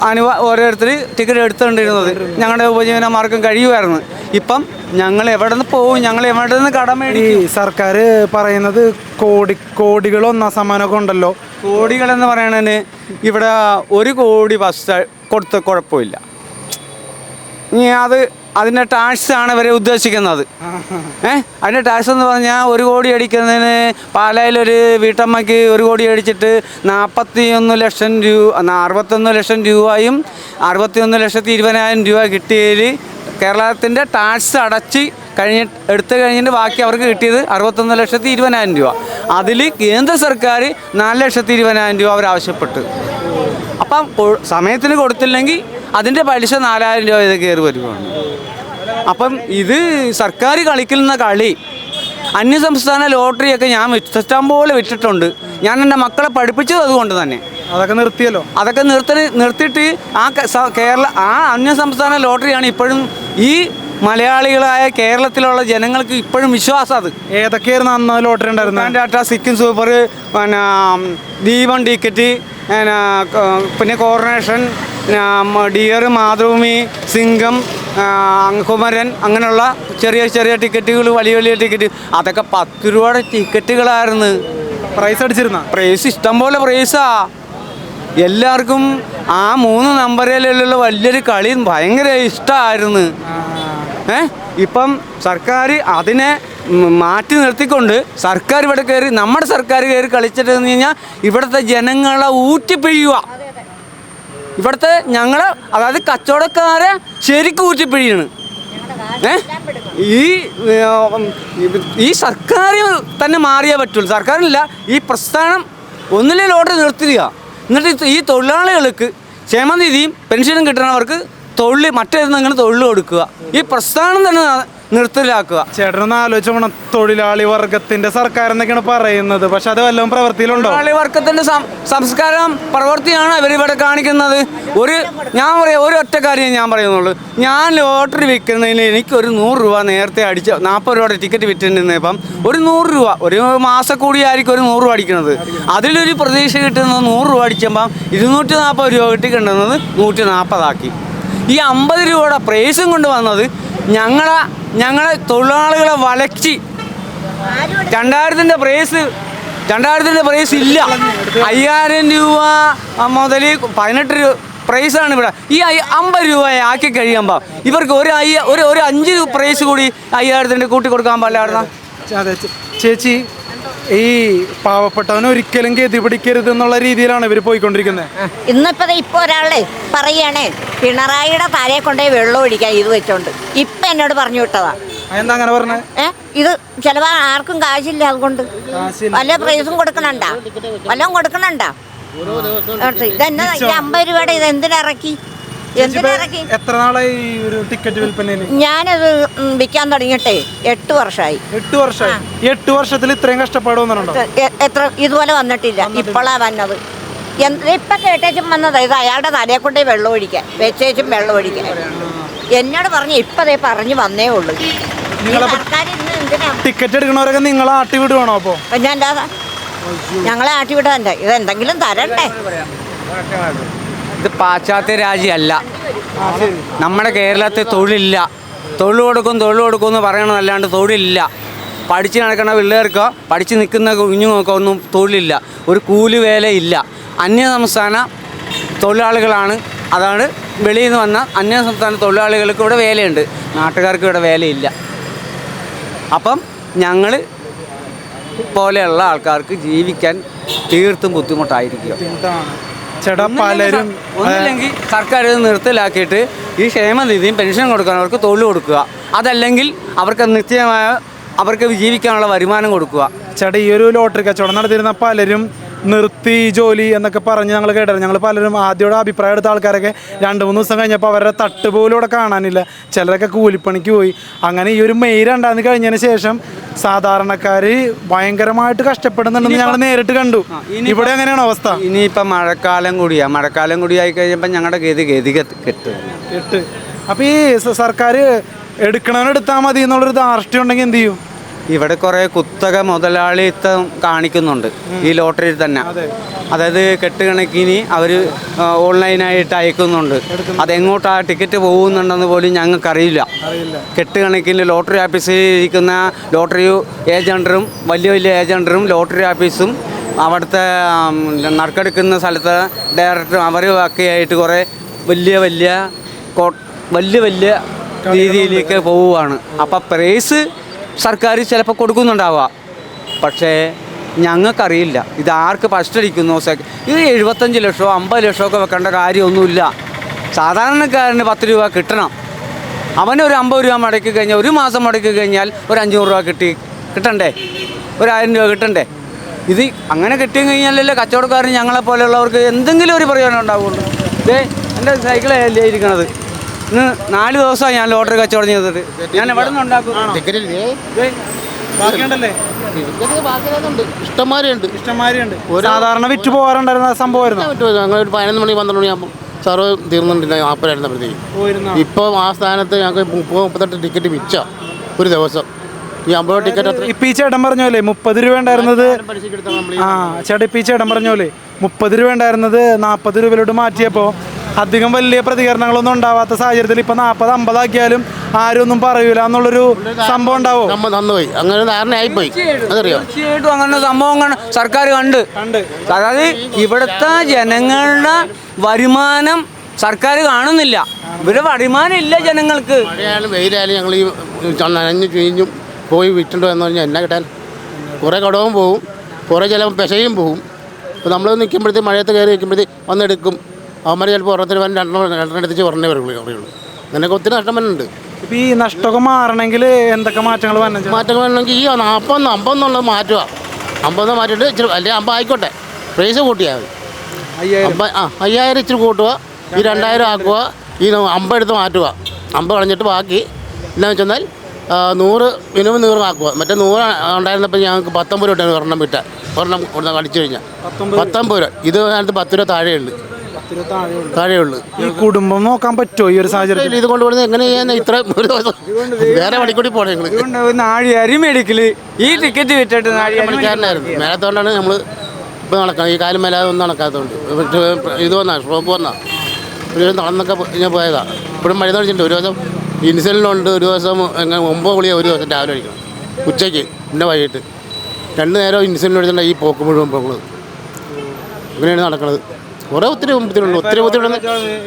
അനുവ ഓരോരുത്തർ ടിക്കറ്റ് എടുത്തുകൊണ്ടിരുന്നത്. ഞങ്ങളുടെ ഉപജീവന മാർഗം കഴിയുമായിരുന്നു ഇപ്പം ഞങ്ങൾ എവിടെ നിന്ന് പോവും ഞങ്ങൾ എവിടെ നിന്ന് കടമേടി ഈ സർക്കാർ പറയുന്നത് കോടി കോടികൾ ഒന്നാം സമ്മാനമൊക്കെ ഉണ്ടല്ലോ. കോടികളെന്ന് പറയണതിന് ഇവിടെ ഒരു കോടി ബസ് കൊടുത്ത കുഴപ്പമില്ല. ഇനി അത് അതിന്റെ ടാക്സ് ആണ് ഇവരെ ഉദ്ദേശിക്കുന്നത്. ഏഹ് അതിന്റെ ടാക്സ് എന്ന് പറഞ്ഞാൽ ഒരു കോടി അടിക്കുന്നതിന് പാലായിലൊരു വീട്ടമ്മയ്ക്ക് ഒരു കോടി അടിച്ചിട്ട് നാൽപ്പത്തി ഒന്ന് ലക്ഷം രൂപ അറുപത്തൊന്ന് ലക്ഷം രൂപയും അറുപത്തിയൊന്ന് ലക്ഷത്തി ഇരുപതിനായിരം രൂപ കിട്ടിയതിൽ കേരളത്തിന്റെ ടാക്സ് അടച്ച് കഴിഞ്ഞ് എടുത്തു കഴിഞ്ഞിട്ട് ബാക്കി അവർക്ക് കിട്ടിയത് അറുപത്തൊന്ന് ലക്ഷത്തി ഇരുപതിനായിരം രൂപ. അതിൽ കേന്ദ്ര സർക്കാർ നാല് ലക്ഷത്തി ഇരുപതിനായിരം രൂപ അവർ ആവശ്യപ്പെട്ടു. അപ്പം സമയത്തിന് കൊടുത്തില്ലെങ്കിൽ അതിന്റെ പലിശ നാലായിരം രൂപ ഇത് കയറി വരുവാണ്. അപ്പം ഇത് സർക്കാർ കളിക്കുന്ന കളി അന്യസംസ്ഥാന ലോട്ടറിയൊക്കെ ഞാൻ സിസ്റ്റം ഇഷ്ടം പോലെ വിട്ടിട്ടുണ്ട്. ഞാൻ എന്റെ മക്കളെ പഠിപ്പിച്ചത് അതുകൊണ്ട് തന്നെ. അതൊക്കെ നിർത്തിയല്ലോ? അതൊക്കെ നിർത്തി നിർത്തിയിട്ട് ആ കേരള ആ അന്യസംസ്ഥാന ലോട്ടറിയാണ് ഇപ്പോഴും ഈ മലയാളികളായ കേരളത്തിലുള്ള ജനങ്ങൾക്ക് ഇപ്പോഴും വിശ്വാസം അത്. ഏതൊക്കെയായിരുന്നു അന്ന് ലോട്ടറി ഉണ്ടായിരുന്നത്? സിക്കിം സൂപ്പർ പിന്നെ ദീപം ടിക്കറ്റ് പിന്നെ കോർണേഷൻ ഡിയർ മാതൃഭൂമി സിംഗം കുമരൻ അങ്ങനെയുള്ള ചെറിയ ചെറിയ ടിക്കറ്റുകൾ വലിയ വലിയ ടിക്കറ്റ്. അതൊക്കെ പത്ത് രൂപയുടെ ടിക്കറ്റുകളായിരുന്നു. പ്രൈസ് അടിച്ചിരുന്ന? പ്രൈസ് ഇഷ്ടംപോലെ പ്രൈസാ എല്ലാവർക്കും ആ മൂന്ന് നമ്പറിലുള്ള വലിയൊരു കളി ഭയങ്കര ഇഷ്ടമായിരുന്നു ഏ? ഇപ്പം സർക്കാർ അതിനെ മാറ്റി നിർത്തിക്കൊണ്ട് സർക്കാർ ഇവിടെ കയറി നമ്മുടെ സർക്കാർ കയറി കളിച്ചിട്ട് കഴിഞ്ഞാൽ ഇവിടുത്തെ ജനങ്ങളെ ഊറ്റിപ്പിഴിയുക. ഇവിടുത്തെ ഞങ്ങൾ അതായത് കച്ചവടക്കാരെ ശരിക്കും ഊറ്റിപ്പിഴിയാണ്. ഈ ഈ സർക്കാർ തന്നെ മാറിയേ പറ്റുള്ളൂ. സർക്കാരില്ല ഈ പ്രസ്ഥാനം ഒന്നിലെ ലോട്ടറി നിർത്തുക എന്നിട്ട് ഈ തൊഴിലാളികൾക്ക് ക്ഷേമനിധിയും പെൻഷനും കിട്ടുന്നവർക്ക് തൊഴിൽ മറ്റേതെങ്കിലും തൊഴിൽ കൊടുക്കുക. ഈ പ്രസ്ഥാനം തന്നെ നിർത്തലാക്കുക. ചേട്ടനൊന്ന് ആലോചിച്ച പോണം തൊഴിലാളി വർഗത്തിന്റെ സർക്കാർ എന്നൊക്കെയാണ് പറയുന്നത്. പക്ഷെ അത് വല്ലതും പ്രവൃത്തിയിലുണ്ടോ തൊഴിലാളി വർഗത്തിന്റെ സംസ്കാരം പ്രവൃത്തിയാണ് അവരിവിടെ കാണിക്കുന്നത്. ഒരു ഞാൻ പറയാം ഒരു ഒറ്റ കാര്യം ഞാൻ പറയുന്നുള്ളൂ. ഞാൻ ലോട്ടറി വിൽക്കുന്നതിന് എനിക്കൊരു നൂറ് രൂപ നേരത്തെ അടിച്ച നാൽപ്പത് രൂപയുടെ ടിക്കറ്റ് വിറ്റിരുന്നപ്പം ഒരു നൂറ് രൂപ ഒരു മാസം ആയിരിക്കും ഒരു നൂറ് രൂപ അടിക്കുന്നത്. അതിലൊരു പ്രതീക്ഷ കിട്ടുന്നത് നൂറ് രൂപ അടിച്ചപ്പം ഇരുന്നൂറ്റി നാൽപ്പത് രൂപ കിട്ടി കിട്ടുന്നത് നൂറ്റി നാൽപ്പതാക്കി. ഈ അമ്പത് രൂപയുടെ പ്രൈസും കൊണ്ട് വന്നത് ഞങ്ങളെ ഞങ്ങളെ തൊഴിലാളികളെ വലച്ചി രണ്ടായിരത്തിന്റെ പ്രൈസ് രണ്ടായിരത്തിന്റെ പ്രൈസ് ഇല്ല. അയ്യായിരം രൂപ മുതൽ പതിനെട്ട് രൂപ പ്രൈസാണ് ഇവിടെ. ഈ അമ്പത് രൂപ ആക്കി കഴിയുമ്പോൾ ഇവർക്ക് ഒരു അയ്യ ഒരു ഒരു അഞ്ച് പ്രൈസ് കൂടി അയ്യായിരത്തിന്റെ കൂട്ടി കൊടുക്കാൻ പാടില്ലായിരുന്ന? ചേച്ചി ഈ പാവപ്പെട്ടവന് ഒരിക്കലും ഗതി പിടിക്കരുത് എന്നുള്ള രീതിയിലാണ് ഇവർ പോയിക്കൊണ്ടിരിക്കുന്നത് ഇന്നിപ്പോ ദേ ഇപ്പൊ ഒരാളെ പറയാണ് പിണറായിയുടെ തലയെ കൊണ്ടേ വെള്ളം ഒഴിക്കാൻ ഇത് വെച്ചോണ്ട്. ഇപ്പൊ എന്നോട് പറഞ്ഞു വിട്ടതാ. എന്താ അങ്ങനെ പറഞ്ഞത് ഏ? ഇത് ചിലപ്പോ ആർക്കും കാശില്ല അതുകൊണ്ട്. വല്ല പ്രൈസും കൊടുക്കണണ്ട? വല്ലതും കൊടുക്കണണ്ട? ഇതെന്നാ ഈ അമ്പത് രൂപയുടെ ഇത് എന്തിനിറക്കി എത്ര നാളായി ഈ ഒരു ടിക്കറ്റ് വിൽപ്പനയിൽ ഞാനത് വിൽക്കാൻ തുടങ്ങിയിട്ടേ എട്ട് വർഷമായി എട്ട് വർഷം എട്ട് വർഷത്തിൽ ഇത്രയും കഷ്ടപ്പാട് വന്നിട്ടുണ്ടോ? എത്ര ഇതുപോലെ വന്നിട്ടില്ല. ഇപ്പോഴാ വന്നത്. എന്ത് ഇപ്പൊ കേട്ടേച്ചും വന്നത്. ഇത് അയാളുടെ തലയെ കൊണ്ടേ വെള്ളം ഒഴിക്കാൻ. വെച്ചേച്ചും വെള്ളം ഒഴിക്കാൻ. എന്നോട് പറഞ്ഞു ഇപ്പൊ ദേ പറഞ്ഞു വന്നേ ഉള്ളൂ. ടിക്കറ്റ് എടുക്കണവരൊക്കെ നിങ്ങളെ ആട്ടി വിടുവാണോ അപ്പോ? ഞാൻ ഞങ്ങളെ ആട്ടി വിടാൻ ഇത് എന്തെങ്കിലും തരണ്ടേ ഇത് പാശ്ചാത്യ രാജ്യമല്ല നമ്മുടെ കേരളത്തിൽ തൊഴിലില്ല. തൊഴിൽ കൊടുക്കും തൊഴിൽ കൊടുക്കും എന്ന് പറയണതല്ലാണ്ട് തൊഴിലില്ല. പഠിച്ച് നടക്കുന്ന പിള്ളേർക്കോ പഠിച്ച് നിൽക്കുന്ന കുഞ്ഞുങ്ങൾക്കോ ഒന്നും തൊഴിലില്ല. ഒരു കൂലി വേലയില്ല അന്യ സംസ്ഥാന തൊഴിലാളികളാണ്. അതാണ് വെളിയിൽ നിന്ന് വന്ന അന്യ സംസ്ഥാന തൊഴിലാളികൾക്ക് ഇവിടെ വേലയുണ്ട്. നാട്ടുകാർക്ക് ഇവിടെ വേലയില്ല. അപ്പം ഞങ്ങൾ പോലെയുള്ള ആൾക്കാർക്ക് ജീവിക്കാൻ തീർത്തും ബുദ്ധിമുട്ടായിരിക്കും. ചേട്ടാ പലരും ഒന്നില്ലെങ്കിൽ സർക്കാർ ഇത് നിർത്തലാക്കിയിട്ട് ഈ ക്ഷേമനിധിയും പെൻഷൻ കൊടുക്കാൻ അവർക്ക് തൊഴിൽ കൊടുക്കുക. അതല്ലെങ്കിൽ അവർക്ക് നിത്യമായ അവർക്ക് ജീവിക്കാനുള്ള വരുമാനം കൊടുക്കുക. ചേട്ടാ ഈ ഒരു ലോട്ടറി കച്ചവടം നടത്തിയിരുന്ന പലരും നിർത്തി ജോലി എന്നൊക്കെ പറഞ്ഞ് ഞങ്ങൾ കേട്ടായിരുന്നു ഞങ്ങൾ പലരും ആദ്യയുടെ അഭിപ്രായം എടുത്ത ആൾക്കാരൊക്കെ രണ്ട് മൂന്ന് ദിവസം കഴിഞ്ഞപ്പോൾ അവരുടെ തട്ട് പോലും ഇവിടെ കാണാനില്ല. ചിലരൊക്കെ കൂലിപ്പണിക്ക് പോയി. അങ്ങനെ ഈ ഒരു മെയ് രണ്ടാം തീയതി കഴിഞ്ഞതിന് ശേഷം സാധാരണക്കാർ ഭയങ്കരമായിട്ട് കഷ്ടപ്പെടുന്നുണ്ടെന്ന് ഞങ്ങൾ നേരിട്ട് കണ്ടു. ഇവിടെ അങ്ങനെയാണ് അവസ്ഥ? ഇനിയിപ്പം മഴക്കാലം കൂടിയാണ് മഴക്കാലം കൂടിയായി കഴിഞ്ഞപ്പോൾ ഞങ്ങളുടെ ഗതി ഗതി കെട്ട് എട്ട് അപ്പോൾ ഈ സർക്കാർ സർക്കാർ എടുക്കണവനെടുത്താൽ മതി എന്നുള്ളൊരു ധാർഷ്ട്യം ഉണ്ടെങ്കിൽ എന്ത് ചെയ്യും? ഇവിടെ കുറേ കുത്തക മുതലാളിത്തം കാണിക്കുന്നുണ്ട് ഈ ലോട്ടറിയിൽ തന്നെ. അതായത് കെട്ടുകണക്കിന് അവർ ഓൺലൈനായിട്ട് അയക്കുന്നുണ്ട്. അതെങ്ങോട്ട് ആ ടിക്കറ്റ് പോകുന്നുണ്ടെന്ന് പോലും ഞങ്ങൾക്കറിയില്ല. കെട്ടുകണക്കിന് ലോട്ടറി ഓഫീസിൽ ഇരിക്കുന്ന ലോട്ടറി ഏജന്ററും വലിയ വലിയ ഏജന്ററും ലോട്ടറി ഓഫീസും അവിടുത്തെ നറുക്കെടുക്കുന്ന സ്ഥലത്ത് ഡയറക്ടറും അവരും ഒക്കെ ആയിട്ട് കുറേ വലിയ വലിയ വലിയ വലിയ രീതിയിലേക്ക് പോവുകയാണ്. അപ്പം പ്രൈസ് സർക്കാർ ചിലപ്പോൾ കൊടുക്കുന്നുണ്ടാവുക. പക്ഷേ ഞങ്ങൾക്കറിയില്ല. ഇത് ആർക്ക് ഫസ്റ്റ് അടിക്കുന്നു? ഇത് എഴുപത്തഞ്ച് ലക്ഷമോ അമ്പത് ലക്ഷമോ ഒക്കെ വെക്കേണ്ട കാര്യമൊന്നുമില്ല. സാധാരണക്കാരന് പത്ത് രൂപ കിട്ടണം. അവന് ഒരു അമ്പത് രൂപ മുടക്കി കഴിഞ്ഞാൽ ഒരു മാസം മുടക്കി കഴിഞ്ഞാൽ ഒരു അഞ്ഞൂറ് രൂപ കിട്ടി കിട്ടണ്ടേ? ഒരു രൂപ കിട്ടണ്ടേ? ഇത് അങ്ങനെ കിട്ടി കഴിഞ്ഞാലല്ലേ ഞങ്ങളെ പോലെയുള്ളവർക്ക് എന്തെങ്കിലും ഒരു പ്രയോജനം ഉണ്ടാവുള്ളൂ. ദേ എന്റെ സൈക്കിളല്ലേ ഇരിക്കണത്? ഇന്ന് നാല് ദിവസമായി ഞാൻ ലോട്ടറി കച്ചവടം ചെയ്തിട്ട് ഞാൻ എവിടെ നിന്ന് ഉണ്ടാക്കും? ബാക്കിയുണ്ടല്ലേ? ഇഷ്ടംമാരുണ്ട് സാധാരണ വിറ്റ് പോകാറുണ്ടായിരുന്ന സംഭവമായിരുന്നു. ഞങ്ങൾ ഒരു പതിനൊന്ന് മണി പന്ത്രണ്ട് മണിയാകുമ്പോൾ സർവ് തീർന്നിട്ടുണ്ട്. ആപ്പിലായിരുന്നപ്പോഴത്തേക്കും ഇപ്പോൾ ഇപ്പം ആ സ്ഥാനത്ത് ഞങ്ങൾക്ക് മുപ്പത് മുപ്പത്തെട്ട് ടിക്കറ്റ് മിച്ച ഒരു ദിവസം. ഈ അമ്പത് ടിക്കറ്റ് ഇപ്പൊ ഈ ചേട്ടൻ പറഞ്ഞ പോലെ മുപ്പത് രൂപ ഉണ്ടായിരുന്നത് ആ ചേട്ടാ ഇപ്പൊ ഈ ചേട്ടൻ പറഞ്ഞ മുപ്പത് രൂപ ഉണ്ടായിരുന്നത് നാൽപ്പത് രൂപയിലോട്ട് മാറ്റിയപ്പോ അധികം വലിയ പ്രതികരണങ്ങളൊന്നും ഉണ്ടാവാത്ത സാഹചര്യത്തിൽ ഇപ്പൊ നാൽപ്പത് അമ്പതാക്കിയാലും ആരും ഒന്നും പറയൂല എന്നുള്ളൊരു സംഭവം ഉണ്ടാവും. നന്നുപോയി അങ്ങനെ ധാരണയായിപ്പോയി. അതറിയോ? തീർച്ചയായിട്ടും അങ്ങനെ സംഭവങ്ങൾ സർക്കാർ കണ്ട്. കണ്ട്. അതായത് ഇവിടുത്തെ ജനങ്ങളുടെ വരുമാനം സർക്കാർ കാണുന്നില്ല. ഇവിടെ വരുമാനം ഇല്ല ജനങ്ങൾക്ക്. മഴയായാലും വെയിലായാലും ഞങ്ങൾ ഈ നനഞ്ഞു ചീഞ്ഞും പോയി വിറ്റുണ്ടോ എന്ന് പറഞ്ഞാൽ എന്നാ കിട്ടാൻ? കുറേ കടവും പോവും കുറേ ചിലവും പെശയും പോവും. അപ്പോൾ നമ്മൾ നിൽക്കുമ്പോഴത്തേക്ക് മഴയത്ത് കയറി നിൽക്കുമ്പോഴത്തേക്ക് വന്നെടുക്കും. അവന്മാർ ചിലപ്പോൾ ഓരോരുത്തർ വന്ന് രണ്ടെണ്ണം രണ്ടെണ്ണം എടുത്തിച്ച് പറഞ്ഞേ വരുള്ളൂ അറിയുള്ളൂ അങ്ങനെയൊക്കെ ഒത്തിരി നഷ്ടം വരുന്നുണ്ട് ഇപ്പോൾ ഈ നഷ്ടമൊക്കെ മാറണമെങ്കിൽ എന്തൊക്കെ മാറ്റങ്ങൾ വരണം മാറ്റങ്ങൾ മാറ്റം വേണമെങ്കിൽ ഈ നാൽപ്പത് അമ്പതെന്നുള്ളത് മാറ്റുക. അമ്പത് മാറ്റിയിട്ട് ഇച്ചിരി അല്ലെങ്കിൽ അമ്പത് ആയിക്കോട്ടെ. പ്രൈസ് കൂട്ടിയാൽ മതി. അയ്യായിരം. ആ അയ്യായിരം ഇച്ചിരി കൂട്ടുക. ഈ രണ്ടായിരം ആക്കുക. ഈ എടുത്ത് മാറ്റുക. അമ്പത് കളഞ്ഞിട്ട് ബാക്കി. എന്നാന്ന് വെച്ചെന്നാൽ നൂറ് മിനിമം നൂറ് ആക്കുക. മറ്റേ നൂറ് ഉണ്ടായിരുന്നപ്പോൾ ഞങ്ങൾക്ക് പത്തൊമ്പത് രൂപ ഒരെണ്ണം വിട്ടാൽ ഒരെണ്ണം ഒരെണ്ണം കളിച്ചു കഴിഞ്ഞാൽ. പത്തൊമ്പത്. രൂപ. ഇത് അതിനകത്ത് പത്ത് രൂപ താഴെയുള്ളു താഴെയുള്ളു. ഈ കുടുംബം നോക്കാൻ പറ്റുമോ ഈ ഒരു സാഹചര്യത്തിൽ? ഇത് കൊണ്ടുപോകുന്നത് എങ്ങനെയാണ് ഇത്ര ഒരു ദിവസം വേറെ പണിക്കൂടി പോണേ ഞങ്ങൾ അതുകൊണ്ട് ഒരു നാഴി അരി മേടിക്കൽ. ഈ ടിക്കറ്റ് വിറ്റിട്ട് നാഴി അരി പണിക്കാരനായിരുന്നു. മേലത്തോണ്ടാണ് നമ്മൾ ഇപ്പൊ നടക്കുന്നത് ഈ കാലം മേലാതെ ഒന്നും നടക്കാത്തതുകൊണ്ട് പക്ഷേ ഇത് വന്നാ ഷോപ്പ് വന്നാ. ഒരു ദിവസം നടന്നൊക്കെ ഞാൻ പോയതാ. ഇപ്പോഴും മഴ തുടച്ചിട്ടുണ്ട് ഒരു ദിവസം ഇൻസുലിനുണ്ട് ഒരു ദിവസം എങ്ങനെ ഒമ്പത് ഗുളിക ഒരു ദിവസം രാവിലെ കഴിക്കണം. ഉച്ചയ്ക്ക് പിന്നെ വൈകിട്ട്. രണ്ട് നേരം ഇൻസുലിൻ കഴിച്ചിട്ടുണ്ടെങ്കിൽ ഈ പോക്ക് മുഴുവൻ പോകുന്നത് ഇങ്ങനെയാണ് നടക്കുന്നത് കുറേ ഒത്തിരി ബുദ്ധിമുട്ടുണ്ട്. ഒത്തിരി ബുദ്ധിമുട്ടെന്ന്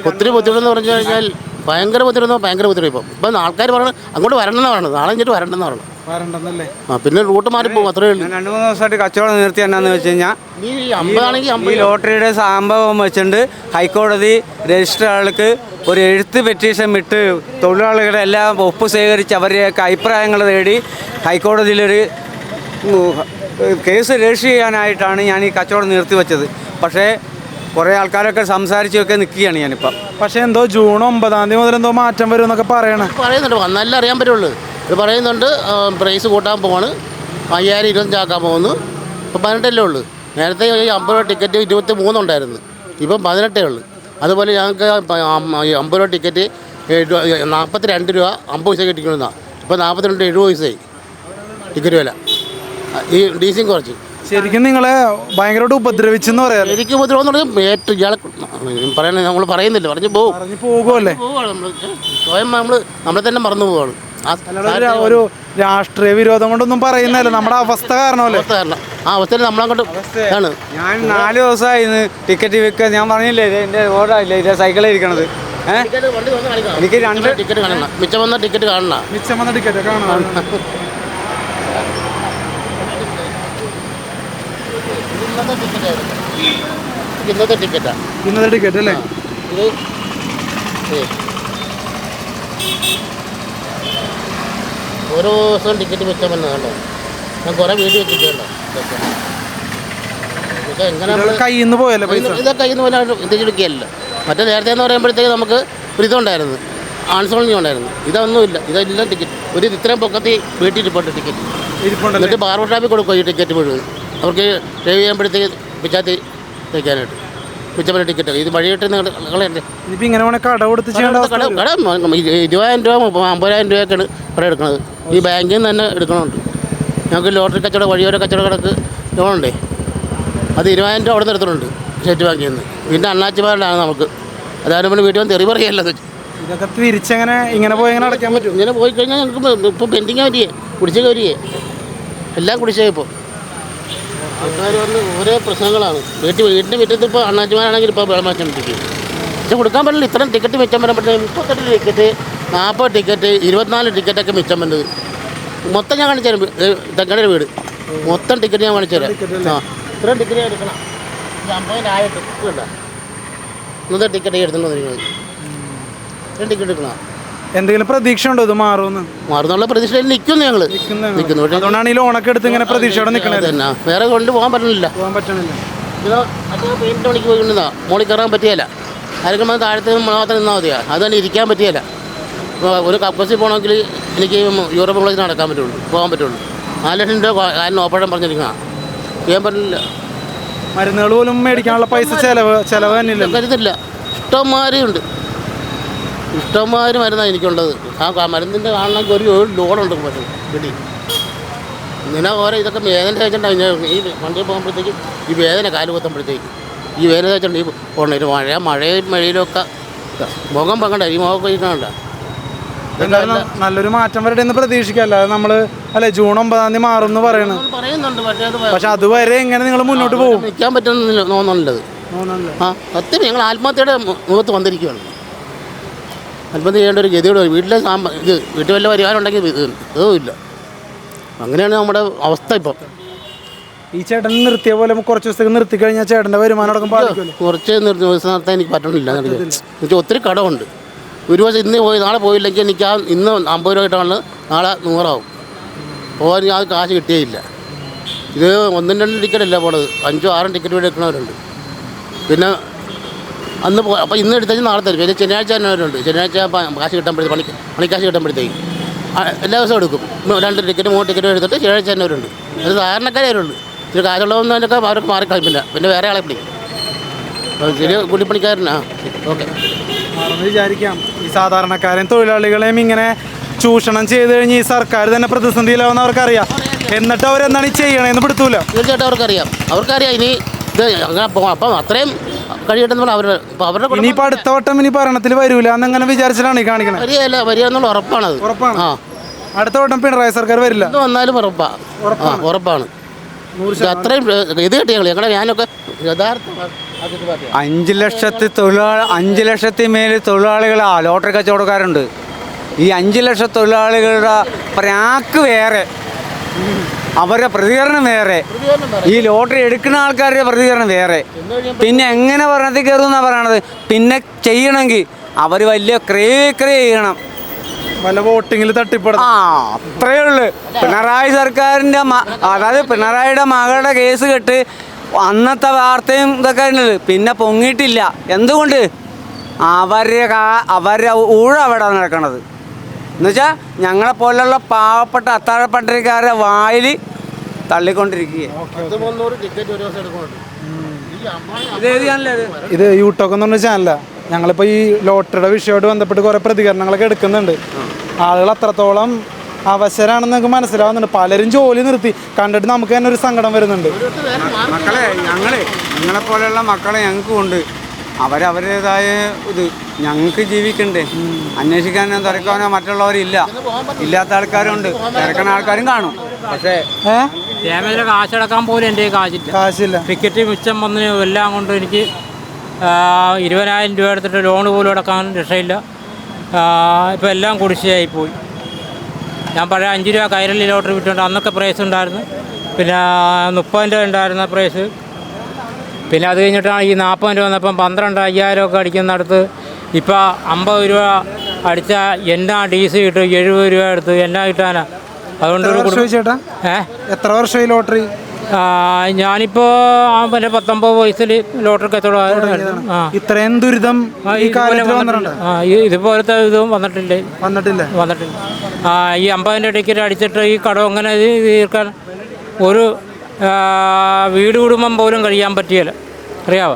ഒത്തിരി ബുദ്ധിമുട്ടെന്ന് പറഞ്ഞു കഴിഞ്ഞാൽ ഭയങ്കര ബുദ്ധിമുട്ടെന്ന് ഭയങ്കര ബുദ്ധിമുട്ട് ഇപ്പം. ഇപ്പം ആൾക്കാർ പറയണത് അങ്ങോട്ട് വരണമെന്ന് പറഞ്ഞു നാളെ കഴിഞ്ഞിട്ട് വരണ്ടെന്ന് പറഞ്ഞു വരണ്ടെന്നല്ലേ? ആ പിന്നെ റൂട്ട് മാറി പോകും അത്രേ ഉള്ളൂ. രണ്ട് മൂന്ന് ദിവസമായിട്ട് കച്ചവടം നിർത്തി എന്നാന്ന് വെച്ച് കഴിഞ്ഞാൽ ഈ അമ്പതാണെങ്കിൽ ഈ അമ്പത്. ലോട്ടറിയുടെ സംഭവം വെച്ചിട്ട് ഹൈക്കോടതി രജിസ്റ്റർ ആൾക്ക് ഒരു എഴുത്ത് പെറ്റീഷൻ ഇട്ട് തൊഴിലാളികളുടെ എല്ലാം ഒപ്പ് ശേഖരിച്ച് അവരുടെയൊക്കെ അഭിപ്രായങ്ങൾ തേടി ഹൈക്കോടതിയിലൊരു ഉം, കേസ് രജിസ്റ്റർ ചെയ്യാനായിട്ടാണ് ഞാൻ ഈ കച്ചവടം നിർത്തി വെച്ചത് പക്ഷേ കുറേ ആൾക്കാരൊക്കെ സംസാരിച്ചൊക്കെ നിൽക്കുകയാണ് ഞാനിപ്പം. പക്ഷെ എന്തോ ജൂൺ ഒമ്പതാം തീയതി മുതൽ എന്തോ മാറ്റം വരും എന്നൊക്കെ പറയണം. പറയുന്നുണ്ട്. വന്നാലേ അറിയാൻ പറ്റുള്ളൂ. ഇത് പറയുന്നുണ്ട് പ്രൈസ് കൂട്ടാൻ പോവാണ്. അയ്യായിരം ഇരുപത്തഞ്ചാക്കാൻ പോകുന്നു. ഇപ്പം പതിനെട്ടല്ലേ ഉള്ളൂ. നേരത്തെ ഈ അമ്പത് രൂപ ടിക്കറ്റ് ഇരുപത്തി മൂന്നുണ്ടായിരുന്നു ഇപ്പം പതിനെട്ടേ ഉള്ളൂ. അതുപോലെ ഞങ്ങൾക്ക് അമ്പത് രൂപ ടിക്കറ്റ് നാൽപ്പത്തി രണ്ട് രൂപ അമ്പത് പൈസ കിട്ടിക്കൊണ്ടാണ് ഇപ്പോൾ നാൽപ്പത്തിരണ്ട് എഴുപത് പൈസയായി. ടിക്കറ്റ് വില. ഈ ഡീസിയും കുറച്ച്. ശരിക്കും നിങ്ങളെ ഭയങ്കരമായിട്ട് ഉപദ്രവിച്ചെന്ന് പറയാം. എനിക്ക് ഉപദ്രവം എന്ന് പറഞ്ഞാൽ ഏറ്റവും ഇയാളെ പറയണ നമ്മൾ പറയുന്നില്ല. പറഞ്ഞു പോകും പറഞ്ഞു പോകുമല്ലേ പോവാണ് നമ്മൾ സ്വയം നമ്മൾ നമ്മളെ തന്നെ മറന്നു പോവാണ്. ആ അല്ലാതെ ഒരു- ഒരു രാഷ്ട്രീയ വിരോധം കൊണ്ടൊന്നും പറയുന്നതല്ല നമ്മുടെ അവസ്ഥ കാരണമല്ലേ അവസ്ഥ കാരണം. ആ അവസ്ഥയിൽ നമ്മളങ്ങോട്ട് ആണ് ഞാൻ നാല് ദിവസമായി ടിക്കറ്റ് വിൽക്കാൻ ഞാൻ പറഞ്ഞില്ലേ ഇത് എന്റെ ഇല്ല ഇത് സൈക്കിളിൽ ഇരിക്കണത്. ഏഹ് എനിക്ക് രണ്ട് ടിക്കറ്റ് കാണണം മിച്ചം വന്ന ടിക്കറ്റ് കാണണം. മിച്ചം വന്ന ടിക്കറ്റ് കാണാം ഇന്നത്തെ ടിക്കറ്റ് ഇന്നത്തെ ടിക്കറ്റാ ഇന്നത്തെ ടിക്കറ്റ് അല്ലേ? ഇത്. ഓരോ ദിവസവും ടിക്കറ്റ് വെച്ചാൽ വന്നതുണ്ടോ ഞാൻ കുറേ വീഡിയോ വെച്ചിട്ടുണ്ടോ ഇതൊക്കെ. ഇതൊക്കെ എങ്ങനെ കയ്യിൽ നിന്ന് പോയല്ലേ ഇതൊക്കെ കയ്യിൽ നിന്ന് പോലെ തിരിച്ചെടുക്കുകയല്ല മറ്റേ നേരത്തെ എന്ന് പറയുമ്പോഴത്തേക്ക് നമുക്ക് ഒരു ഇതുണ്ടായിരുന്നു ആൺസോളിനി ഉണ്ടായിരുന്നു. ഇതൊന്നുമില്ല ഇതെല്ലാം ടിക്കറ്റ് ഒരു ഇത്രയും പൊക്കത്തി വീട്ടിൽ ഇരിപ്പുണ്ട് ടിക്കറ്റ് എന്നിട്ട് ബാർബർ ഷാപ്പിൽ കൊടുക്കും ഈ ടിക്കറ്റ് മുഴുവൻ? അവർക്ക് ഡ്രൈവ് ചെയ്യുമ്പോഴത്തേക്ക് പിച്ചാത്തി തയ്ക്കാനായിട്ട്. പിച്ചപ്പന ടിക്കറ്റ് ഇത് വഴിയിട്ട് ഇങ്ങനെ കട കൊടുത്ത് കട വരും. ഇരുപതിനായിരം രൂപ അമ്പതിനായിരം രൂപയൊക്കെയാണ് കട എടുക്കുന്നത്. ഈ ബാങ്കിൽ നിന്ന് തന്നെ എടുക്കണമുണ്ട് ഞങ്ങൾക്ക് ലോട്ടറി കച്ചവടം വഴിയോര കച്ചവട കടക്ക് ലോണുണ്ടേ. അത് ഇരുപതിനായിരം രൂപ അവിടെ നിന്ന് എടുത്തിട്ടുണ്ട് സ്റ്റേറ്റ് ബാങ്കിൽ നിന്ന്. പിന്നെ അണ്ണാച്ചിമാരിലാണ് നമുക്ക്. അതാണ് നമ്മൾ വീട്ടിൽ വന്ന് തെറി പറയല്ലത് ഇതൊക്കെ തിരിച്ചെങ്ങനെ ഇങ്ങനെ പോയി അടയ്ക്കാൻ പറ്റും? ഇങ്ങനെ പോയി കഴിഞ്ഞാൽ ഞങ്ങൾക്ക് ഇപ്പോൾ പെൻഡിങ്ങാ വരികയെ കുടിശ്ശിക വരികയെ. എല്ലാം കുടിശ്ശിക ഇപ്പോൾ ആൾക്കാർ വന്ന് ഓരോ പ്രശ്നങ്ങളാണ്. വീട്ടിൽ വീട്ടിന്റെ മുറ്റത്ത് ഇപ്പോൾ അണ്ണാച്ചിമാരാണെങ്കിൽ ഇപ്പോൾ വെള്ളമാറ്റം ടിക്കറ്റ് പക്ഷെ കൊടുക്കാൻ പറ്റില്ല ഇത്രയും ടിക്കറ്റ് മിച്ചം വരാൻ പറ്റില്ല. മുപ്പത്തെട്ട് ടിക്കറ്റ് നാൽപ്പത് ടിക്കറ്റ് ഇരുപത്തിനാല് ടിക്കറ്റൊക്കെ മിച്ചം വന്നത്. മൊത്തം ഞാൻ കാണിച്ചു തരാം തെക്കയുടെ വീട്. മൊത്തം ടിക്കറ്റ് ഞാൻ കാണിച്ചു തരാം. ആ. ഇത്രയും ടിക്കറ്റ് എടുക്കണം. അമ്പതിനായിട്ട് വേണ്ട ഇന്നത്തെ ടിക്കറ്റ് എടുത്തിട്ടുണ്ടോ നിങ്ങൾ. ഇത്രയും ടിക്കറ്റ് എടുക്കണം. എന്തെങ്കിലും പ്രതീക്ഷ ഉണ്ടോ? ഇത് മാറുമെന്ന്? മാറുന്നുള്ള പ്രതീക്ഷയിൽ നിൽക്കുന്നു ഞങ്ങൾ. നിൽക്കുന്നു പക്ഷേ അതുകൊണ്ടാണ് ഈ ലോണൊക്കെ എടുത്ത് ഇങ്ങനെ പ്രതീക്ഷയോടെ നിൽക്കണത് വേറെ കൊണ്ട് പോകാൻ പറ്റുന്നില്ല പോകാൻ പറ്റണില്ല. ഇത് അത് പെയിന്റ് പണിക്ക് മോളിൽ കയറാൻ പറ്റിയല്ല. ആരെങ്കിലും വന്ന് താഴത്തെ മാത്രം നിന്നാൽ മതിയാ. അത് തന്നെ ഇരിക്കാൻ പറ്റിയല്ല. ഒരു കപ്പസിൽ പോകണമെങ്കിൽ എനിക്ക് യൂറോപ്പ് കോളേജിൽ നടക്കാൻ പറ്റുള്ളൂ. പോകാൻ പറ്റുള്ളൂ. നാല് ലക്ഷം രൂപ കാലിന് ഓപ്പറേഷൻ പറഞ്ഞിരിക്കണം ചെയ്യാൻ പറ്റില്ല. മരുന്നുകൾ പോലും മേടിക്കാനുള്ള പൈസ ചെലവ് ചെലവ് തന്നെ കരുതില്ല ഇഷ്ടംമാരും ഉണ്ട് ഇഷ്ടംമാര് മരുന്നാണ് എനിക്കുള്ളത്. ആ മരുന്നിന്റെ കാണണമെങ്കിൽ ഒരു ലോഡുണ്ട് പറ്റും പിടി ഇങ്ങനെ ഓരോ ഇതൊക്കെ വേദന തേച്ചിട്ടുണ്ടാവും ഞാൻ ഈ വണ്ടിയിൽ പോകുമ്പോഴത്തേക്കും ഈ വേദന കാൽ കുത്തുമ്പോഴത്തേക്ക്. ഈ വേദന തേച്ചിട്ടുണ്ട് ഈ പോകണം ഇത് മഴ മഴയും മഴയിലൊക്കെ മുഖം പങ്കണ്ട ഈ മുഖം എന്തായാലും നല്ലൊരു മാറ്റം വരട്ടെ എന്ന് പ്രതീക്ഷിക്കല്ല നമ്മൾ നമ്മൾ അല്ലെ ജൂൺ ഒമ്പതാം തീയതി മാറും എന്ന് പറയണ്. പറയുന്നുണ്ട് പക്ഷേ അതുവരെ എങ്ങനെ നിങ്ങൾ മുന്നോട്ട് പോകും? നിൽക്കാൻ പറ്റുന്നില്ല തോന്നുന്നുണ്ടത്. ആ സത്യം ഞങ്ങൾ ആത്മഹത്യയുടെ മുഖത്ത് വന്നിരിക്കുകയാണ് ആത്മഹത്യ ചെയ്യേണ്ട ഒരു ഗതിയോട് വീട്ടിലെ സാമ്പ ഇത് വീട്ടിൽ വല്ല വരുമാനമുണ്ടെങ്കിൽ ഉണ്ടെങ്കിൽ ഇതും ഇല്ല. അങ്ങനെയാണ് നമ്മുടെ അവസ്ഥ ഇപ്പം. ഈ ചേട്ടൻ നിർത്തിയ പോലെ കുറച്ച് ദിവസത്തേക്ക് നിർത്തി കഴിഞ്ഞാൽ ചേട്ടന്റെ വരുമാനം അടക്കം കുറച്ച് നിർത്തി ദിവസം നടത്താൻ എനിക്ക് പറ്റണില്ല എനിക്ക് ഒത്തിരി കടമുണ്ട്. ഒരു ദിവസം ഇന്ന് പോയി നാളെ പോയില്ലെങ്കിൽ എനിക്ക് ആ ഇന്ന് അമ്പത് രൂപ കിട്ടാണ് നാളെ നൂറാവും. പോകാൻ ആ കാശ് കിട്ടിയേയില്ല. ഇത് ഒന്നും രണ്ടും ടിക്കറ്റ് അല്ല പോണത്. അഞ്ചോ ആറും ടിക്കറ്റ് വരെ എടുക്കുന്നവരുണ്ട് പിന്നെ അന്ന് അപ്പോൾ ഇന്ന് എടുത്തേക്ക് നാളെ തരും. പിന്നെ ശനിയാഴ്ച തന്നെ അവരുണ്ട് ശനിയാഴ്ച കാശ് കിട്ടുമ്പോഴത്തേക്ക് പണി പണിക്കാശ് കിട്ടുമ്പോഴത്തേക്ക്. എല്ലാ ദിവസവും എടുക്കും. രണ്ട് ടിക്കറ്റ് മൂന്ന് ടിക്കറ്റ് എടുത്തിട്ട് ശനിയാഴ്ച തന്നെ അവരുണ്ട് അത് സാധാരണക്കാരുണ്ട് ഇത് കാശുള്ളതൊന്നും അതിനൊക്കെ അവർക്ക് കളിപ്പില്ല. പിന്നെ വേറെ ആളെ പിടിക്കും. അത് ശരി കൂലിപ്പണിക്കാരനാ ഓക്കെ. വിചാരിക്കാം. ഈ സാധാരണക്കാരെയും തൊഴിലാളികളെയും ഇങ്ങനെ ചൂഷണം ചെയ്ത് കഴിഞ്ഞ് ഈ സർക്കാർ തന്നെ പ്രതിസന്ധിയിലാവുന്ന അവർക്കറിയാം. എന്നിട്ട് അവരെന്താണ് ഈ ചെയ്യണേന്ന് പിടുത്തൂല. തീർച്ചയായിട്ടും അവർക്കറിയാം. അവർക്കറിയാം. ഇനി ഇത് അങ്ങനെ അപ്പം അത്രയും കഴിയട്ടെന്നുള്ള അവർ അവരുടെ കുടുംബം ഇനിയിപ്പോ അടുത്ത വട്ടം ഇനി ഭരണത്തിൽ വരൂല എന്നങ്ങനെ വിചാരിച്ചിട്ടാണ് ഈ കാണിക്കണത് വരികയല്ല വരിക എന്നുള്ള ഉറപ്പാണത് ഉറപ്പാണ്. ആ. അടുത്ത വട്ടം പിണറായി സർക്കാർ വരില്ല. ഇത് വന്നാലും ഉറപ്പാ. ആ ഉറപ്പാണ്. ഇത് അത്രയും ഇത് കിട്ടിയ ഞങ്ങളുടെ ഞാനൊക്കെ യഥാർത്ഥ ആദ്യത്തെ പാർട്ടിയാണ്. അഞ്ച് ലക്ഷത്തി തൊഴിലാളി അഞ്ച് ലക്ഷത്തി മേൽ തൊഴിലാളികളാ ലോട്ടറി കച്ചവടക്കാരുണ്ട്. ഈ അഞ്ച് ലക്ഷം തൊഴിലാളികളുടെ പ്രാക്ക് വേറെ. അവരുടെ പ്രതികരണം വേറെ. ഈ ലോട്ടറി എടുക്കുന്ന ആൾക്കാരുടെ പ്രതികരണം വേറെ. പിന്നെ എങ്ങനെ ഭരണത്തിൽ കയറുമെന്നാണ് പറയണത്? പിന്നെ ചെയ്യണമെങ്കിൽ അവർ വലിയ ക്രേ ക്രേ ചെയ്യണം. വല്ല വോട്ടിങ്ങിൽ തട്ടിപ്പെടും ആ അത്രേ ഉള്ളു. പിണറായി സർക്കാരിന്റെ അതായത് പിണറായിയുടെ മകളുടെ കേസ് കെട്ട് അന്നത്തെ വാർത്തയും ഇതൊക്കെ ഉണ്ട് പിന്നെ പൊങ്ങിയിട്ടില്ല. എന്തുകൊണ്ട്? അവരുടെ അവരുടെ ഊഴ അവിടെ നടക്കണത്. എന്നുവെച്ചാൽ ഞങ്ങളെ പോലുള്ള പാവപ്പെട്ട അത്താഴ പട്ടികക്കാരുടെ വായിൽ തള്ളിക്കൊണ്ടിരിക്കുകയാണ് ഇത് യൂട്ടോക്ക് എന്ന് പറഞ്ഞ ചാനല ഞങ്ങളിപ്പോൾ ഈ ലോട്ടറിയുടെ വിഷയമായിട്ട് ബന്ധപ്പെട്ട് കുറേ പ്രതികരണങ്ങളൊക്കെ എടുക്കുന്നുണ്ട്. ആളുകൾ അത്രത്തോളം അവസരമാണെന്ന് നമുക്ക് മനസ്സിലാവുന്നുണ്ട്. പലരും ജോലി നിർത്തി. കണ്ടിട്ട് നമുക്ക് തന്നെ ഒരു സങ്കടം വരുന്നുണ്ട്. മക്കളെ ഞങ്ങളെ ഞങ്ങളെ പോലെയുള്ള മക്കളെ ഞങ്ങൾക്കും ഉണ്ട് അവരവരുടേതായ ഇത് ഞങ്ങൾക്ക് ജീവിക്കണ്ടേ. അന്വേഷിക്കാനോ തിരക്കാനോ മറ്റുള്ളവരില്ല. ഇല്ലാത്ത ആൾക്കാരുണ്ട്. തിരക്കണ ആൾക്കാരും കാണും. പക്ഷേ ഡാമേജിലെ കാശടക്കാൻ പോലും എന്റെ കാശില്ല. കാശില്ല. ടിക്കറ്റ് മിച്ചം വന്നതിന് എല്ലാം കൊണ്ട് എനിക്ക് ഇരുപതിനായിരം രൂപ എടുത്തിട്ട് ലോൺ പോലും അടക്കാൻ രക്ഷയില്ല. ഇപ്പം എല്ലാം കുടിശ്ശിയായി പോയി. ഞാൻ പഴയ അഞ്ച് രൂപ കൈരളി ലോട്ടറി വിട്ടുകൊണ്ട് അന്നൊക്കെ പ്രൈസ് ഉണ്ടായിരുന്നു. പിന്നെ മുപ്പതിന്റെ രൂപ ഉണ്ടായിരുന്ന പ്രൈസ് പിന്നെ അത് കഴിഞ്ഞിട്ടാണ് ഈ നാൽപ്പത് രൂപ വന്നപ്പം പന്ത്രണ്ട് അയ്യായിരം ഒക്കെ അടിക്കുന്നിടത്ത് ഇപ്പോൾ അമ്പത് രൂപ അടിച്ചാൽ എന്നാ ഡി സി കിട്ടും എഴുപത് രൂപ എടുത്ത് എന്നാ കിട്ടാനാ? അതുകൊണ്ട് ഒരു ചേട്ടാ ഏ? എത്ര വർഷമായി ലോട്ടറി? ഞാനിപ്പോ പിന്നെ പത്തൊമ്പത് വയസ്സിൽ ലോട്ടറി കച്ചവടം ഇത്രയും ദുരിതം ഇതുപോലത്തെ ഇതും വന്നിട്ടില്ലേ. വന്നിട്ടില്ല. വന്നിട്ടില്ല. ഈ അമ്പതിന്റെ ടിക്കറ്റ് അടിച്ചിട്ട് ഈ കടം അങ്ങനെ തീർക്കാൻ? ഒരു വീട് കുടുംബം പോലും കഴിയാൻ പറ്റിയല്ല. അറിയാവോ?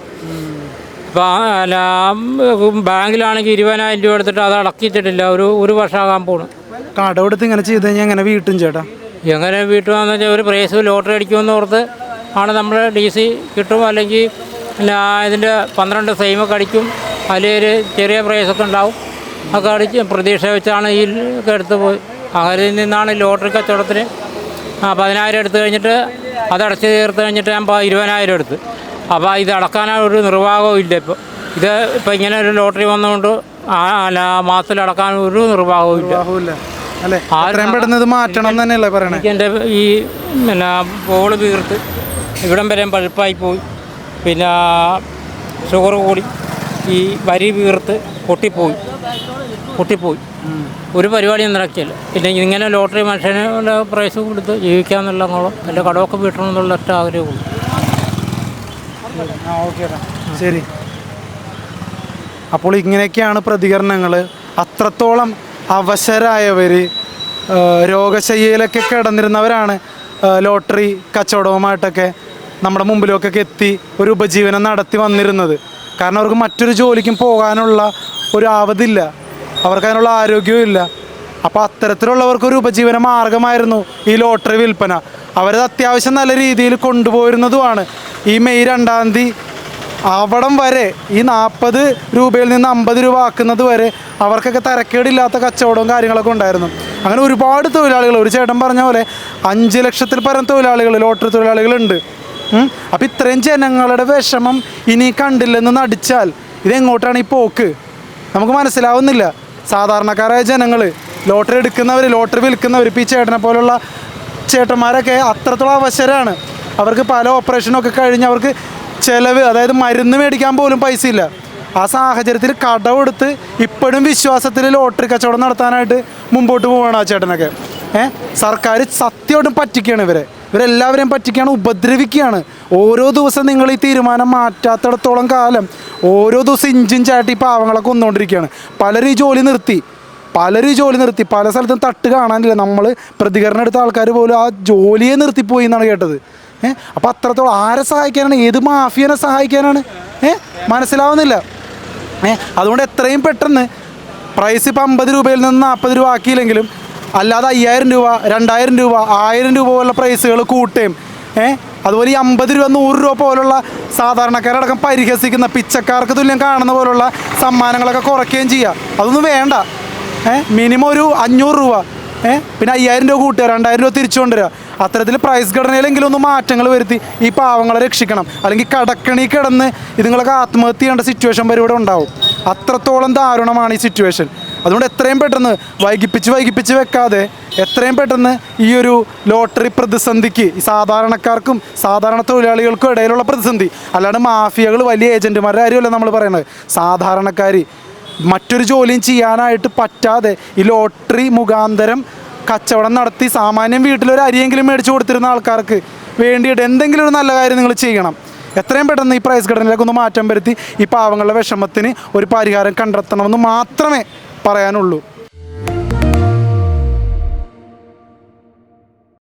അപ്പോൾ ബാങ്കിലാണെങ്കിൽ ഇരുപതിനായിരം രൂപ എടുത്തിട്ട് അത് അടക്കിച്ചിട്ടില്ല ഒരു ഒരു വർഷമാകാൻ പോണു. കടമെടുത്ത് ഇങ്ങനെ ചെയ്ത് കഴിഞ്ഞാൽ എങ്ങനെ വീട്ടും ചേട്ടാ? എങ്ങനെ വീട്ടുവാന്ന് വെച്ചാൽ ഒരു പ്രൈസ് ലോട്ടറി അടിക്കുമെന്ന് ഓർത്ത് ആണ് നമ്മൾ ഡി സി കിട്ടും. അല്ലെങ്കിൽ ഇതിന്റെ പന്ത്രണ്ട് സെയിമൊക്കെ അടിക്കും. അതിലൊരു ചെറിയ പ്രൈസൊക്കെ ഉണ്ടാവും. ഒക്കെ അടിച്ച് പ്രതീക്ഷ വെച്ചാണ് ഈ എടുത്ത് പോയി. അങ്ങനെ നിന്നാണ് ലോട്ടറി കച്ചവടത്തിന് ആ പതിനായിരം എടുത്തു കഴിഞ്ഞിട്ട് അത് അടച്ച് തീർത്ത് കഴിഞ്ഞിട്ട് ഞാൻ ഇരുപതിനായിരം എടുത്ത്. അപ്പോൾ ഇത് അടക്കാനൊരു ഒരു നിർവാഹവും ഇല്ല ഇപ്പോൾ ഇത് ഇപ്പോൾ ഇങ്ങനെ ഒരു ലോട്ടറി വന്നുകൊണ്ട് ആ അല്ല മാസത്തിൽ അടക്കാൻ ഒരു നിർവാഹവും ഇല്ല. അല്ലേ? ആരും എത്രയും പെട്ടെന്ന് ഇത് മാറ്റണം തന്നെയല്ലേ പറയണേ? എന്റെ ഈ പിന്നെ ബോൾ തീർത്ത് ഇവിടം വരെ പഴുപ്പായി പോയി. പിന്നെ ഷുഗർ കൂടി. ഈ വരി വീർത്ത് പൊട്ടിപ്പോയി. പൊട്ടിപ്പോയി. ഒരു പരിപാടിയും നടക്കില്ല. പിന്നെ ഇങ്ങനെ ലോട്ടറി മനുഷ്യന് പ്രൈസ് കൊടുത്ത് ജീവിക്കാമെന്നുള്ള എന്റെ കടമൊക്കെ വീട്ടണമെന്നുള്ള ഒറ്റ ആഗ്രഹമുള്ളൂ ആ ഓക്കെ ശരി. അപ്പോൾ ഇങ്ങനെയൊക്കെയാണ് പ്രതികരണങ്ങൾ അത്രത്തോളം അവശരായവർ രോഗശയ്യയിലൊക്കെ കിടന്നിരുന്നവരാണ് ലോട്ടറി കച്ചവടവുമായിട്ടൊക്കെ നമ്മുടെ മുമ്പിലേക്കൊക്കെ എത്തി ഒരു ഉപജീവനം നടത്തി വന്നിരുന്നത്. കാരണം അവർക്ക് മറ്റൊരു ജോലിക്കും പോകാനുള്ള ഒരു ആവതില്ല അവർക്ക് അതിനുള്ള ആരോഗ്യവും ഇല്ല. അപ്പോൾ അത്തരത്തിലുള്ളവർക്ക് ഒരു ഉപജീവന മാർഗമായിരുന്നു ഈ ലോട്ടറി വിൽപ്പന. അവരത് അത്യാവശ്യം നല്ല രീതിയിൽ കൊണ്ടുപോയിരുന്നതുമാണ്. ഈ മെയ് രണ്ടാം തീയതി അവിടം വരെ ഈ നാൽപ്പത് രൂപയിൽ നിന്ന് അമ്പത് രൂപ ആക്കുന്നത് വരെ അവർക്കൊക്കെ തരക്കേടില്ലാത്ത കച്ചവടവും കാര്യങ്ങളൊക്കെ ഉണ്ടായിരുന്നു. അങ്ങനെ ഒരുപാട് തൊഴിലാളികൾ ഒരു ചേട്ടൻ പറഞ്ഞ പോലെ അഞ്ച് ലക്ഷത്തിൽ പരം തൊഴിലാളികൾ ലോട്ടറി തൊഴിലാളികളുണ്ട്. അപ്പം ഇത്രയും ജനങ്ങളുടെ വിഷമം ഇനി കണ്ടില്ലെന്ന് നടിച്ചാൽ ഇതെങ്ങോട്ടാണ് ഈ പോക്ക്? നമുക്ക് മനസ്സിലാവുന്നില്ല. സാധാരണക്കാരായ ജനങ്ങൾ ലോട്ടറി എടുക്കുന്നവർ ലോട്ടറി വിൽക്കുന്നവർ ഇപ്പോൾ ഈ ചേട്ടനെ പോലുള്ള ചേട്ടന്മാരൊക്കെ അത്രത്തോളം അവശരാണ്. അവർക്ക് പല ഓപ്പറേഷനൊക്കെ കഴിഞ്ഞ് അവർക്ക് ചിലവ് അതായത് മരുന്ന് മേടിക്കാൻ പോലും പൈസ ഇല്ല ആ സാഹചര്യത്തിൽ കടമെടുത്ത് ഇപ്പോഴും വിശ്വാസത്തിൽ ലോട്ടറി കച്ചവടം നടത്താനായിട്ട് മുമ്പോട്ട് പോവുകയാണ് ആ ചേട്ടനൊക്കെ. ഏഹ് സർക്കാർ സത്യമായിട്ടും പറ്റിക്കുകയാണ് ഇവരെ. ഇവരെല്ലാവരെയും പറ്റിക്കുകയാണ് ഉപദ്രവിക്കുകയാണ്. ഓരോ ദിവസം നിങ്ങൾ ഈ തീരുമാനം മാറ്റാത്തിടത്തോളം കാലം ഓരോ ദിവസം ഇഞ്ചും ചാട്ടി പാവങ്ങളെ കൊന്നുകൊണ്ടിരിക്കുകയാണ് പലരും ഈ ജോലി നിർത്തി. പലരും ഈ ജോലി നിർത്തി. പല സ്ഥലത്തും തട്ട് കാണാനില്ല. നമ്മൾ പ്രതികരണം എടുത്ത ആൾക്കാർ പോലും ആ ജോലിയെ നിർത്തിപ്പോയി എന്നാണ് കേട്ടത്. ഏഹ് അപ്പോൾ അത്രത്തോളം ആരെ സഹായിക്കാനാണ്? ഏത് മാഫിയനെ സഹായിക്കാനാണ്? ഏഹ് മനസ്സിലാവുന്നില്ല. ഏഹ് അതുകൊണ്ട് എത്രയും പെട്ടെന്ന് പ്രൈസ് ഇപ്പം അമ്പത് രൂപയിൽ നിന്ന് നാൽപ്പത് രൂപ ആക്കിയില്ലെങ്കിലും അല്ലാതെ അയ്യായിരം രൂപ രണ്ടായിരം രൂപ ആയിരം രൂപ പോലുള്ള പ്രൈസുകൾ കൂട്ടുകയും ഏഹ് അതുപോലെ ഈ അമ്പത് രൂപ നൂറ് രൂപ പോലുള്ള സാധാരണക്കാരടക്കം പരിഹസിക്കുന്ന പിച്ചക്കാർക്ക് തുല്യം കാണുന്ന പോലുള്ള സമ്മാനങ്ങളൊക്കെ കുറയ്ക്കുകയും ചെയ്യുക. അതൊന്നും വേണ്ട. ഏഹ് മിനിമം ഒരു അഞ്ഞൂറ് രൂപ. ഏഹ് പിന്നെ അയ്യായിരം രൂപ കൂട്ടുക രണ്ടായിരം രൂപ തിരിച്ചു കൊണ്ടുവരിക. അത്തരത്തിൽ പ്രൈസ് ഘടനയിലെങ്കിലും ഒന്ന് മാറ്റങ്ങൾ വരുത്തി ഈ പാവങ്ങളെ രക്ഷിക്കണം. അല്ലെങ്കിൽ കടക്കണി കിടന്ന് ഇതുങ്ങളൊക്കെ ആത്മഹത്യ ചെയ്യേണ്ട സിറ്റുവേഷൻ വരെ ഇവിടെ ഉണ്ടാവും. അത്രത്തോളം ദാരുണമാണ് ഈ സിറ്റുവേഷൻ അതുകൊണ്ട് എത്രയും പെട്ടെന്ന് വൈകിപ്പിച്ച് വൈകിപ്പിച്ച് വെക്കാതെ എത്രയും പെട്ടെന്ന് ഈ ഒരു ലോട്ടറി പ്രതിസന്ധിക്ക് സാധാരണക്കാർക്കും സാധാരണ തൊഴിലാളികൾക്കും ഇടയിലുള്ള പ്രതിസന്ധി. അല്ലാണ്ട് മാഫിയകൾ വലിയ ഏജന്റുമാരുടെ കാര്യമല്ല നമ്മൾ പറയുന്നത് സാധാരണക്കാർ മറ്റൊരു ജോലിയും ചെയ്യാനായിട്ട് പറ്റാതെ ഈ ലോട്ടറി മുഖാന്തരം കച്ചവടം നടത്തി സാമാന്യം വീട്ടിലൊരു അരിയെങ്കിലും മേടിച്ചു കൊടുത്തിരുന്ന ആൾക്കാർക്ക് വേണ്ടിയിട്ട് എന്തെങ്കിലും ഒരു നല്ല കാര്യം നിങ്ങൾ ചെയ്യണം. എത്രയും പെട്ടെന്ന് ഈ പ്രൈസ് ഘടനയിലേക്ക് ഒന്ന് മാറ്റം വരുത്തി ഈ പാവങ്ങളുടെ വിഷമത്തിന് ഒരു പരിഹാരം കണ്ടെത്തണമെന്ന് മാത്രമേ പറയാനുള്ളൂ.